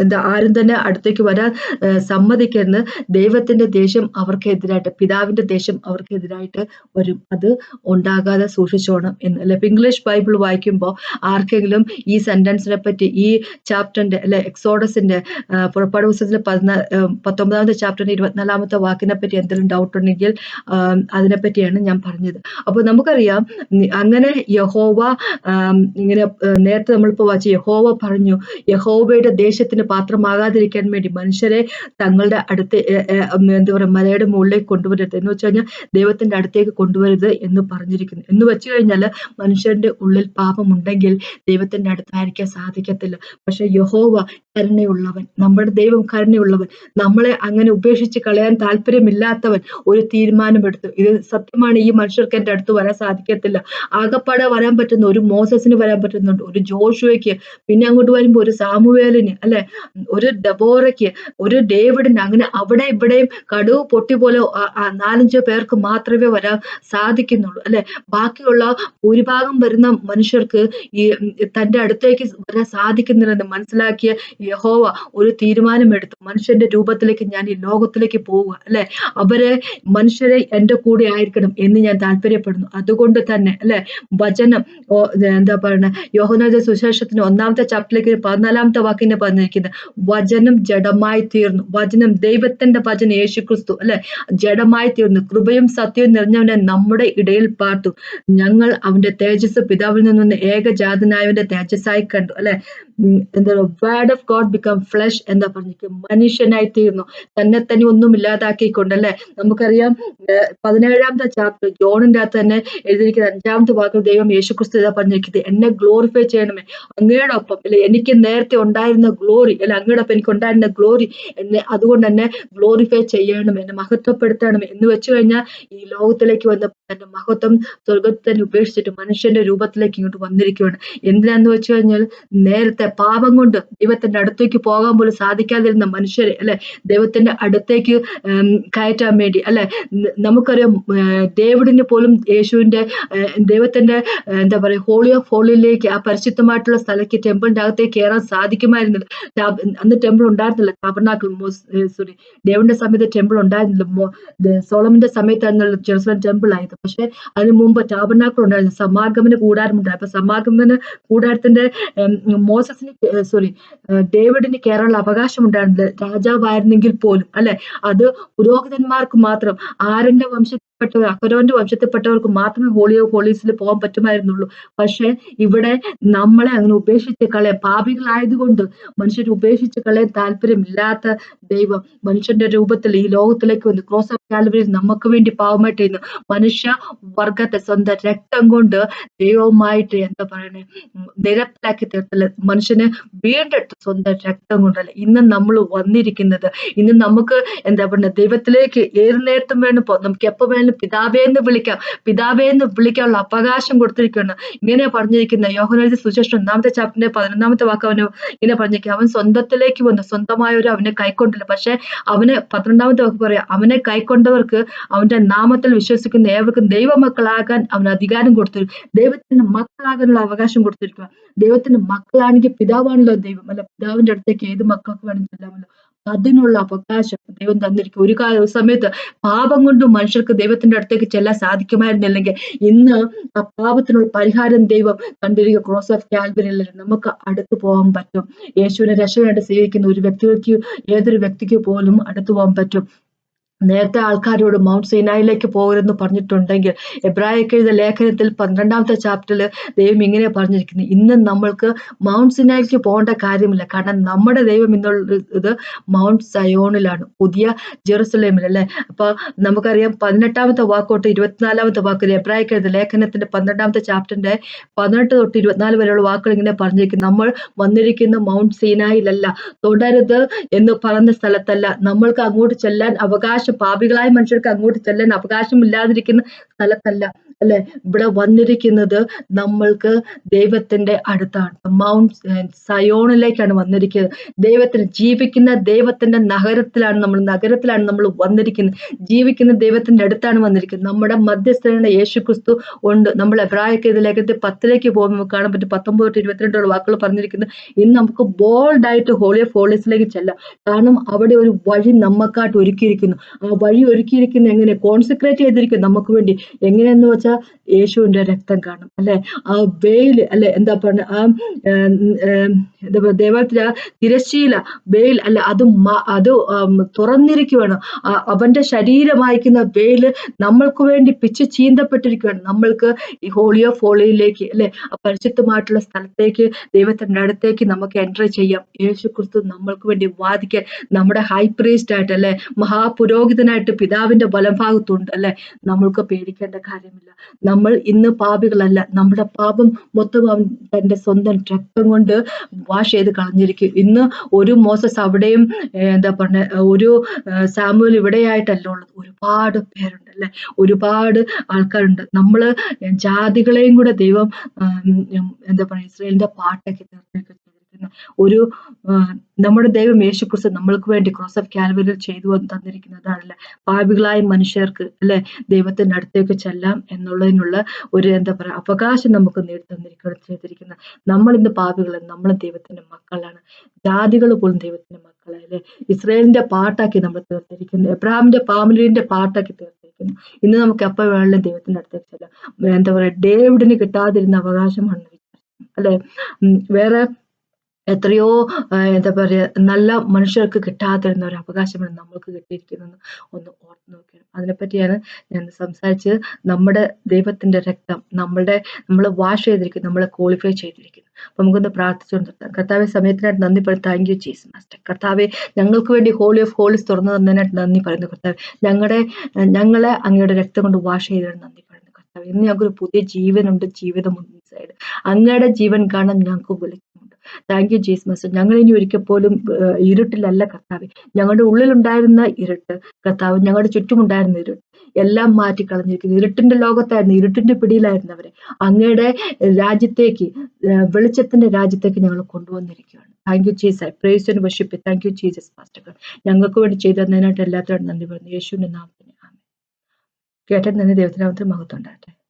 എന്താ ആരും തന്നെ അടുത്തേക്ക് വരാൻ സമ്മതിക്കരുത്. ദൈവത്തിന്റെ ദേഷ്യം അവർക്കെതിരായിട്ട് പിതാവിന്റെ ദേഷ്യം അവർക്കെതിരായിട്ട് വരും. അത് ഉണ്ടാകാതെ സൂക്ഷിച്ചോണം എന്ന്. അല്ലെ? ഇംഗ്ലീഷ് ബൈബിൾ വായിക്കുമ്പോൾ ആർക്കെങ്കിലും ഈ സെന്റൻസിനെ പറ്റി ഈ ചാപ്റ്ററിന്റെ അല്ലെ എക്സോഡസിന്റെ പുറപ്പാട് പുസ്തകത്തിലെ പതിനാ പത്തൊമ്പതാമത്തെ ചാപ്റ്ററിന്റെ ഇരുപത്തിനാലാമത്തെ വാക്കിനെ പറ്റി എന്തെങ്കിലും ഡൗട്ട് ഉണ്ടെങ്കിൽ അതിനെപ്പറ്റിയാണ് ഞാൻ പറഞ്ഞത്. അപ്പൊ നമുക്കറിയാം അങ്ങനെ യഹോവ ഇങ്ങനെ നേരത്തെ നമ്മളിപ്പോ വായിച്ച യഹോവ പറഞ്ഞു യഹോവയുടെ ദേശത്തിന് പാത്രമാകാതിരിക്കാൻ വേണ്ടി മനുഷ്യരെ തങ്ങളുടെ അടുത്ത് എന്താ പറയുക മലയുടെ മുകളിലേക്ക് കൊണ്ടുവരരുത്. എന്ന് വെച്ച് കഴിഞ്ഞാൽ ദൈവത്തിന്റെ അടുത്തേക്ക് കൊണ്ടുവരരുത് എന്ന് പറഞ്ഞിരിക്കുന്നു. എന്ന് വെച്ച് കഴിഞ്ഞാൽ മനുഷ്യന്റെ ഉള്ളിൽ പാപമുണ്ടെങ്കിൽ ദൈവത്തിന്റെ അടുത്തായിരിക്കാൻ സാധിക്കത്തില്ല. പക്ഷെ യഹോവ കരുണയുള്ളവൻ നമ്മുടെ ദൈവം കരുണയുള്ളവൻ നമ്മളെ അങ്ങനെ ഉപേക്ഷിച്ച് കളയാൻ താല്പര്യമില്ലാത്തവൻ ഒരു തീരുമാനമെടുത്തു. ഇത് സത്യമാണ് ഈ മനുഷ്യർക്ക് എന്റെ അടുത്ത് വരാൻ സാധിക്കത്തില്ല. ആകപ്പാടെ വരാൻ പറ്റുന്ന ഒരു മോസസിന് വരാൻ പറ്റുന്നുണ്ട് ഒരു ജോഷുവയ്ക്ക് പിന്നെ അങ്ങോട്ട് വരുമ്പോൾ ഒരു സാമുവേലിന് അല്ലെ? ഒരു ഡബോറയ്ക്ക് ഒരു ഡേവിഡിന് അങ്ങനെ അവിടെ ഇവിടെയും കടുവ് പൊട്ടി പോലെ നാലഞ്ച് പേർക്ക് മാത്രമേ വരാൻ സാധിക്കുന്നുള്ളൂ അല്ലെ? ബാക്കിയുള്ള ഭൂരിഭാഗം വരുന്ന മനുഷ്യർക്ക് ഈ ഉം, തന്റെ അടുത്തേക്ക് വരാൻ സാധിക്കുന്നില്ലെന്ന് മനസ്സിലാക്കിയ യഹോവ ഒരു തീരുമാനമെടുത്തു. മനുഷ്യന്റെ രൂപത്തിലേക്ക് ഞാൻ ഈ ലോകത്തിലേക്ക് പോവുക അല്ലെ? അവരെ മനുഷ്യരെ എന്റെ കൂടെ ആയിരിക്കണം എന്ന് ഞാൻ താല്പര്യപ്പെടുന്നു. അതുകൊണ്ട് തന്നെ അല്ലെ? വചനം. എന്താ പറയുന്നത് യോഹനാഥ സുശേഷത്തിന് ഒന്നാമത്തെ ചാപ്റ്ററിലേക്ക് പതിനാലാമത്തെ വാക്കിനെ പറഞ്ഞിരിക്കുന്നത് വചനം ജഡമായി തീർന്നു. വചനം ദൈവത്തിന്റെ വചനം യേശു ക്രിസ്തു അല്ലെ? ജഡമായി തീർന്നു. കൃപയും സത്യവും നിറഞ്ഞവനെ നമ്മുടെ ഇടയിൽ പാർത്തു. ഞങ്ങൾ അവന്റെ തേജസ് പിതാവിൽ നിന്നും ഏകജാതനായവന്റെ തേജസ്സായി കണ്ടു അല്ലെ? ഉം, എന്താ word of God become flesh എന്താ പറഞ്ഞിരിക്കും മനുഷ്യനായി തീർന്നു തന്നെ തന്നെ ഒന്നും ഇല്ലാതാക്കിക്കൊണ്ട് അല്ലെ? നമുക്കറിയാം പതിനേഴാമത്തെ ചാപ്റ്റർ ജോണിന്റെ അകത്ത് തന്നെ എഴുതിയിരിക്കുന്ന അഞ്ചാമത്തെ വാക്കിൽ ദൈവം യേശുക്രിസ്തു ഇതാ പറഞ്ഞിരിക്കുന്നത് എന്നെ ഗ്ലോറിഫൈ ചെയ്യണമേ. അങ്ങയുടെ ഒപ്പം അല്ലെ എനിക്ക് നേരത്തെ ഉണ്ടായിരുന്ന ഗ്ലോറി അല്ലെ അങ്ങയുടെ ഒപ്പം എനിക്ക് ഉണ്ടായിരുന്ന ഗ്ലോറി എന്നെ അതുകൊണ്ട് തന്നെ ഗ്ലോറിഫൈ ചെയ്യണം എന്നെ മഹത്വപ്പെടുത്തണം എന്ന് വെച്ചു കഴിഞ്ഞാൽ ഈ ലോകത്തിലേക്ക് വന്ന തന്റെ മഹത്വം സ്വർഗത്തിൽ തന്നെ ഉപേക്ഷിച്ചിട്ട് മനുഷ്യന്റെ രൂപത്തിലേക്ക് ഇങ്ങോട്ട് വന്നിരിക്കുകയാണ്. എന്തിനാന്ന് വെച്ച് കഴിഞ്ഞാൽ നേരത്തെ പാപം കൊണ്ട് ദൈവത്തിന്റെ അടുത്തേക്ക് പോകാൻ പോലും സാധിക്കാതിരുന്ന മനുഷ്യരെ അല്ലെ? ദൈവത്തിന്റെ അടുത്തേക്ക് കയറ്റാൻ വേണ്ടി അല്ലെ? നമുക്കറിയാം ദേവിഡിന് പോലും യേശുവിന്റെ ദൈവത്തിന്റെ എന്താ പറയുക ഹോളി ഓഫ് ഹോളിയിലേക്ക് ആ പരിശുദ്ധമായിട്ടുള്ള സ്ഥലക്ക് ടെമ്പിളിന്റെ അകത്തേക്ക് കയറാൻ സാധിക്കുമായിരുന്നില്ല. അന്ന് ടെമ്പിൾ ഉണ്ടായിരുന്നില്ല താബർനാക്കിൾ സോറി ഡേവിഡിന്റെ സമയത്ത് ടെമ്പിൾ ഉണ്ടായിരുന്നില്ല. സോളമിന്റെ സമയത്ത് ജെറുസലം ടെമ്പിൾ ആയത് പക്ഷെ അതിന് മുമ്പ് ടാബർനാക്കൾ ഉണ്ടായിരുന്നു സമാഗമന കൂടാരം ഉണ്ടായി അപ്പൊ സമാഗമന കൂടാരത്തിന്റെ മോസസിന് സോറി ഡേവിഡിന് കയറാനുള്ള അവകാശം ഉണ്ടായിരുന്നില്ല രാജാവായിരുന്നെങ്കിൽ പോലും അല്ലെ? അത് പുരോഹിതന്മാർക്ക് മാത്രം. ആരന്റെ വംശത്തിൽപ്പെട്ടവർ അഹരോന്റെ വംശത്തിൽപ്പെട്ടവർക്ക് മാത്രമേ ഹോളിയോ ഹോളീസിൽ പോകാൻ പറ്റുമായിരുന്നുള്ളൂ. പക്ഷെ ഇവിടെ നമ്മളെ അങ്ങനെ ഉപേക്ഷിച്ച് കളയാൻ പാപികളായതുകൊണ്ട് മനുഷ്യർ ഉപേക്ഷിച്ച് കളയാൻ താല്പര്യമില്ലാത്ത ദൈവം മനുഷ്യന്റെ രൂപത്തിൽ ഈ ലോകത്തിലേക്ക് വന്ന് ക്രോസ് ഓഫ് കാൽവരിയിൽ നമുക്ക് വേണ്ടി പാവമായിട്ട് ചെയ്യുന്നു മനുഷ്യ വർഗത്തെ സ്വന്തം രക്തം കൊണ്ട് ദൈവവുമായിട്ട് എന്താ പറയണേ? നിരപ്പിലാക്കി തീർത്തല്ല? മനുഷ്യനെ വീണ്ടെടുത്ത് സ്വന്തം രക്തം കൊണ്ടല്ല ഇന്ന് നമ്മൾ വന്നിരിക്കുന്നത്? ഇന്ന് നമുക്ക് എന്താ പറയുക ദൈവത്തിലേക്ക് ഏത് നേരത്തും വേണം നമുക്ക് എപ്പോ വേണമെങ്കിലും പിതാവേ എന്ന് വിളിക്കാം. പിതാവേ എന്ന് വിളിക്കാനുള്ള അവകാശം കൊടുത്തിരിക്കുകയാണ്. ഇങ്ങനെ പറഞ്ഞിരിക്കുന്ന യോഹനെഴുതി സുശേഷം ഒന്നാമത്തെ ചാപ്റ്ററിന്റെ പതിനൊന്നാമത്തെ വാക്ക് അവന് ഇങ്ങനെ പറഞ്ഞിരിക്കുക. അവൻ സ്വന്തത്തിലേക്ക് വന്നു. സ്വന്തമായവരും അവനെ കൈക്കൊണ്ടില്ല. പക്ഷെ അവന് പന്ത്രണ്ടാമത്തെ വാക്ക് പറയാം അവനെ കൈക്കൊണ്ടവർക്ക് അവന്റെ നാമത്തിൽ വിശ്വസിക്കുന്ന ഏവർക്കും ദൈവമക്കളാകാൻ അവന് അധികാരം കൊടുത്തിരിക്കും ദൈവത്തിന് മക്കളാകാനുള്ള അവകാശം കൊടുത്തിരിക്കുക. ദൈവത്തിന്റെ മക്കളാണെങ്കിൽ പിതാവാണല്ലോ ദൈവം. അല്ല പിതാവിന്റെ അടുത്തേക്ക് ഏത് മക്കൾക്ക് വേണമെങ്കിലും ചെല്ലാമല്ലോ. അതിനുള്ള അവകാശം ദൈവം തന്നിരിക്കും. ഒരു സമയത്ത് പാപം കൊണ്ട് മനുഷ്യർക്ക് ദൈവത്തിന്റെ അടുത്തേക്ക് ചെല്ലാൻ സാധിക്കുമായിരുന്നില്ലെങ്കിൽ ഇന്ന് ആ പാപത്തിനുള്ള പരിഹാരം ദൈവം കണ്ടിരിക്കുക ക്രോസ് ഓഫ് കാൽവരിയിൽ നമുക്ക് അടുത്തു പോകാൻ പറ്റും. യേശുവിനെ രക്ഷകനായിട്ട് സ്വീകരിക്കുന്ന ഒരു വ്യക്തിക്ക് ഏതൊരു വ്യക്തിക്ക് പോലും അടുത്തു പോകാൻ പറ്റും. നേരത്തെ ആൾക്കാരോട് മൗണ്ട് സീനായിലേക്ക് പോകരുതെന്ന് പറഞ്ഞിട്ടുണ്ടെങ്കിൽ എബ്രാഹിക്ക് എഴുതിയ ലേഖനത്തിൽ പന്ത്രണ്ടാമത്തെ ചാപ്റ്ററിൽ ദൈവം ഇങ്ങനെ പറഞ്ഞിരിക്കുന്നു. ഇന്ന് നമ്മൾക്ക് മൗണ്ട് സീനായിലേക്ക് പോകേണ്ട കാര്യമില്ല. കാരണം നമ്മുടെ ദൈവം എന്നുള്ള ഇത് മൗണ്ട് സയോണിലാണ് പുതിയ ജെറുസലേമിൽ അല്ലേ? അപ്പൊ നമുക്കറിയാം പതിനെട്ടാമത്തെ വാക്കോട്ട് ഇരുപത്തിനാലാമത്തെ വാക്കിൽ എബ്രാഹിക്ക് എഴുതിയ ലേഖനത്തിന്റെ പന്ത്രണ്ടാമത്തെ ചാപ്റ്ററിന്റെ പതിനെട്ട് തൊട്ട് ഇരുപത്തിനാല് വരെയുള്ള വാക്കുകൾ ഇങ്ങനെ പറഞ്ഞിരിക്കുന്നു. നമ്മൾ വന്നിരിക്കുന്ന മൗണ്ട് സീനായിലല്ല തുടരുത് എന്ന് പറഞ്ഞ സ്ഥലത്തല്ല. നമ്മൾക്ക് അങ്ങോട്ട് ചെല്ലാൻ അവകാശം പാപികളായ മനുഷ്യർക്ക് അങ്ങോട്ട് ചെല്ലാൻ അവകാശമില്ലാതിരിക്കുന്ന സ്ഥലത്തല്ല. അല്ലെ? ഇവിടെ വന്നിരിക്കുന്നത് നമ്മൾക്ക് ദൈവത്തിന്റെ അടുത്താണ്. മൗണ്ട് സയോണിലേക്കാണ് വന്നിരിക്കുന്നത്. ദൈവത്തിന് ജീവിക്കുന്ന ദൈവത്തിന്റെ നഗരത്തിലാണ് നമ്മൾ നഗരത്തിലാണ് നമ്മൾ വന്നിരിക്കുന്നത്. ജീവിക്കുന്ന ദൈവത്തിന്റെ അടുത്താണ് വന്നിരിക്കുന്നത്. നമ്മുടെ മധ്യസ്ഥനാണ് യേശു ക്രിസ്തു ഉണ്ട്. നമ്മൾ എബ്രാഹിക്ക് ഇതിലേക്ക് പത്തിലേക്ക് പോകുമ്പോൾ കാണാൻ പറ്റും. പത്തൊമ്പത് തൊട്ട് ഇരുപത്തിരണ്ടോട് വാക്കുകൾ പറഞ്ഞിരിക്കുന്നത് ഇന്ന് നമുക്ക് ബോൾഡായിട്ട് ഹോളി ഓഫ് ഹോളീസിലേക്ക് ചെല്ലാം. കാരണം അവിടെ ഒരു വഴി നമ്മക്കാട്ട് ഒരുക്കിയിരിക്കുന്നു. ആ വഴി ഒരുക്കിയിരിക്കുന്ന എങ്ങനെ? കോൺസെൻട്രേറ്റ് ചെയ്തിരിക്കുന്നു നമുക്ക് വേണ്ടി. എങ്ങനെയെന്ന് വെച്ചാൽ യേശുവിന്റെ രക്തം കാണും അല്ലെ? ആ വെയിൽ അല്ലെ? എന്താ പറഞ്ഞ ആ എന്താ പറയുക ദൈവത്തിലെ ആ തിരശ്ശീല വെയിൽ അല്ല അത് അത് തുറന്നിരിക്കുകയാണ് അവന്റെ ശരീരമായിരിക്കുന്ന വെയിൽ നമ്മൾക്ക് വേണ്ടി പിച്ച് ചീന്തപ്പെട്ടിരിക്കുകയാണ് നമ്മൾക്ക് ഈ ഹോളി ഓഫ് ഹോളിയിലേക്ക് അല്ലെ? പരിശുദ്ധമായിട്ടുള്ള സ്ഥലത്തേക്ക് ദൈവത്തിന്റെ അടുത്തേക്ക് നമുക്ക് എൻട്രി ചെയ്യാം. യേശു ക്രിസ്തു നമ്മൾക്ക് വേണ്ടി വാദിക്കാൻ നമ്മുടെ ഹൈ പ്രീസ്റ്റ് ആയിട്ട് അല്ലെ? മഹാപുരോഹിതനായിട്ട് പിതാവിന്റെ വലഭാഗത്തുണ്ട് അല്ലെ? നമ്മൾക്ക് പേടിക്കേണ്ട കാര്യമില്ല. നമ്മൾ ഇന്ന് പാപികളല്ല. നമ്മുടെ പാപം മൊത്തം അവൻ തന്റെ സ്വന്തം രക്തം കൊണ്ട് വാഷ് ചെയ്ത് കളഞ്ഞിരിക്കും. ഇന്ന് ഒരു മോസസ് അവിടെയും എന്താ പറഞ്ഞ ഒരു സാമുവൽ ഇവിടെയായിട്ടല്ല ഉള്ളത്. ഒരുപാട് പേരുണ്ട് അല്ലെ? ഒരുപാട് ആൾക്കാരുണ്ട്. നമ്മൾ ജാതികളെയും കൂടെ ദൈവം എന്താ പറയുക ഇസ്രായേലിന്റെ പാട്ടൊക്കെ തീർത്തേക്ക് ചെയ്തിരിക്കുന്ന ഒരു നമ്മുടെ ദൈവം യേശു ക്രിസ്തു നമ്മൾക്ക് വേണ്ടി ക്രോസ് ഓഫ് കാൽവരിൽ ചെയ്തു തന്നിരിക്കുന്നതാണല്ലേ? പാപികളായ മനുഷ്യർക്ക് അല്ലെ ദൈവത്തിന്റെ അടുത്തേക്ക് ചെല്ലാം എന്നുള്ളതിനുള്ള ഒരു എന്താ പറയാ അവകാശം നമുക്ക് നേടി തന്നിരിക്കുകയാണ് ചെയ്തിരിക്കുന്നത്. നമ്മൾ ഇന്ന് പാപികളാണ് നമ്മൾ ദൈവത്തിന്റെ മക്കളാണ്. ജാതികൾ പോലും ദൈവത്തിന്റെ മക്കളാണ് അല്ലെ? ഇസ്രയേലിന്റെ പാട്ടാക്കി നമ്മൾ തീർത്തിരിക്കുന്നു. എബ്രഹാമിന്റെ ഫാമിലിന്റെ പാട്ടാക്കി തീർത്തിരിക്കുന്നു. ഇന്ന് നമുക്ക് എപ്പോൾ വേണമെങ്കിലും ദൈവത്തിന്റെ അടുത്തേക്ക് ചെല്ലാം. എന്താ പറയാ ഡേവിഡിന് കിട്ടാതിരുന്ന അവകാശമാണ് അല്ലെ? വേറെ എത്രയോ എന്താ പറയുക നല്ല മനുഷ്യർക്ക് കിട്ടാതിരുന്ന ഒരു അവകാശമാണ് നമ്മൾക്ക് കിട്ടിയിരിക്കുന്നത്. ഒന്ന് ഓർത്ത് നോക്കണം. അതിനെപ്പറ്റിയാണ് ഞാൻ സംസാരിച്ചത്. നമ്മുടെ ദൈവത്തിന്റെ രക്തം നമ്മളുടെ നമ്മൾ വാഷ് ചെയ്തിരിക്കുന്നു നമ്മളെ ക്വാളിഫൈ ചെയ്തിരിക്കുന്നു. അപ്പൊ നമുക്കൊന്ന് പ്രാർത്ഥിച്ചുകൊണ്ട് നിർത്താം കർത്താവെ സമയത്തിനായിട്ട് നന്ദി പറയും താങ്ക് യു ജീസ് മാസ്റ്റർ കർത്താവെ ഞങ്ങൾക്ക് വേണ്ടി ഹോളി ഓഫ് ഹോളീസ് തുറന്നു തന്നതിനായിട്ട് നന്ദി പറയുന്നു കർത്താവ്. ഞങ്ങളുടെ ഞങ്ങളെ അങ്ങയുടെ രക്തം കൊണ്ട് വാഷ് ചെയ്തതിന് നന്ദി പറയുന്നു കർത്താവ്. ഇന്ന് ഞങ്ങൾക്ക് ഒരു പുതിയ ജീവനുണ്ട് ജീവിതമുണ്ട് സൈഡ് അങ്ങയുടെ ജീവൻ കാണാൻ ഞങ്ങൾക്ക് വിളിക്കുന്നുണ്ട്. താങ്ക് യു ജീസ് മാസ്റ്റർ ഞങ്ങൾ ഇനി ഒരിക്കൽ പോലും ഇരുട്ടിലല്ല കർത്താവ്. ഞങ്ങളുടെ ഉള്ളിലുണ്ടായിരുന്ന ഇരുട്ട് കർത്താവ് ഞങ്ങളുടെ ചുറ്റുമുണ്ടായിരുന്ന ഇരുട്ട് എല്ലാം മാറ്റി കളഞ്ഞിരിക്കുന്നു ഇരുട്ടിന്റെ ലോകത്തായിരുന്നു ഇരുട്ടിന്റെ പിടിയിലായിരുന്നവരെ അങ്ങയുടെ രാജ്യത്തേക്ക് വെളിച്ചത്തിന്റെ രാജ്യത്തേക്ക് ഞങ്ങൾ കൊണ്ടുവന്നിരിക്കുകയാണ്. Thank you Jesus I praise and worship thank you Jesus master ഞങ്ങൾക്ക് വേണ്ടി ചെയ്തു തന്നതിനായിട്ട് എല്ലാത്തിനും നന്ദി പറഞ്ഞു യേശുവിന്റെ നാമത്തിന് ആമേൻ. കേട്ട നന്ദി. ദൈവത്തിനാമത്തിന് മഹത്വം ഉണ്ടാകട്ടെ.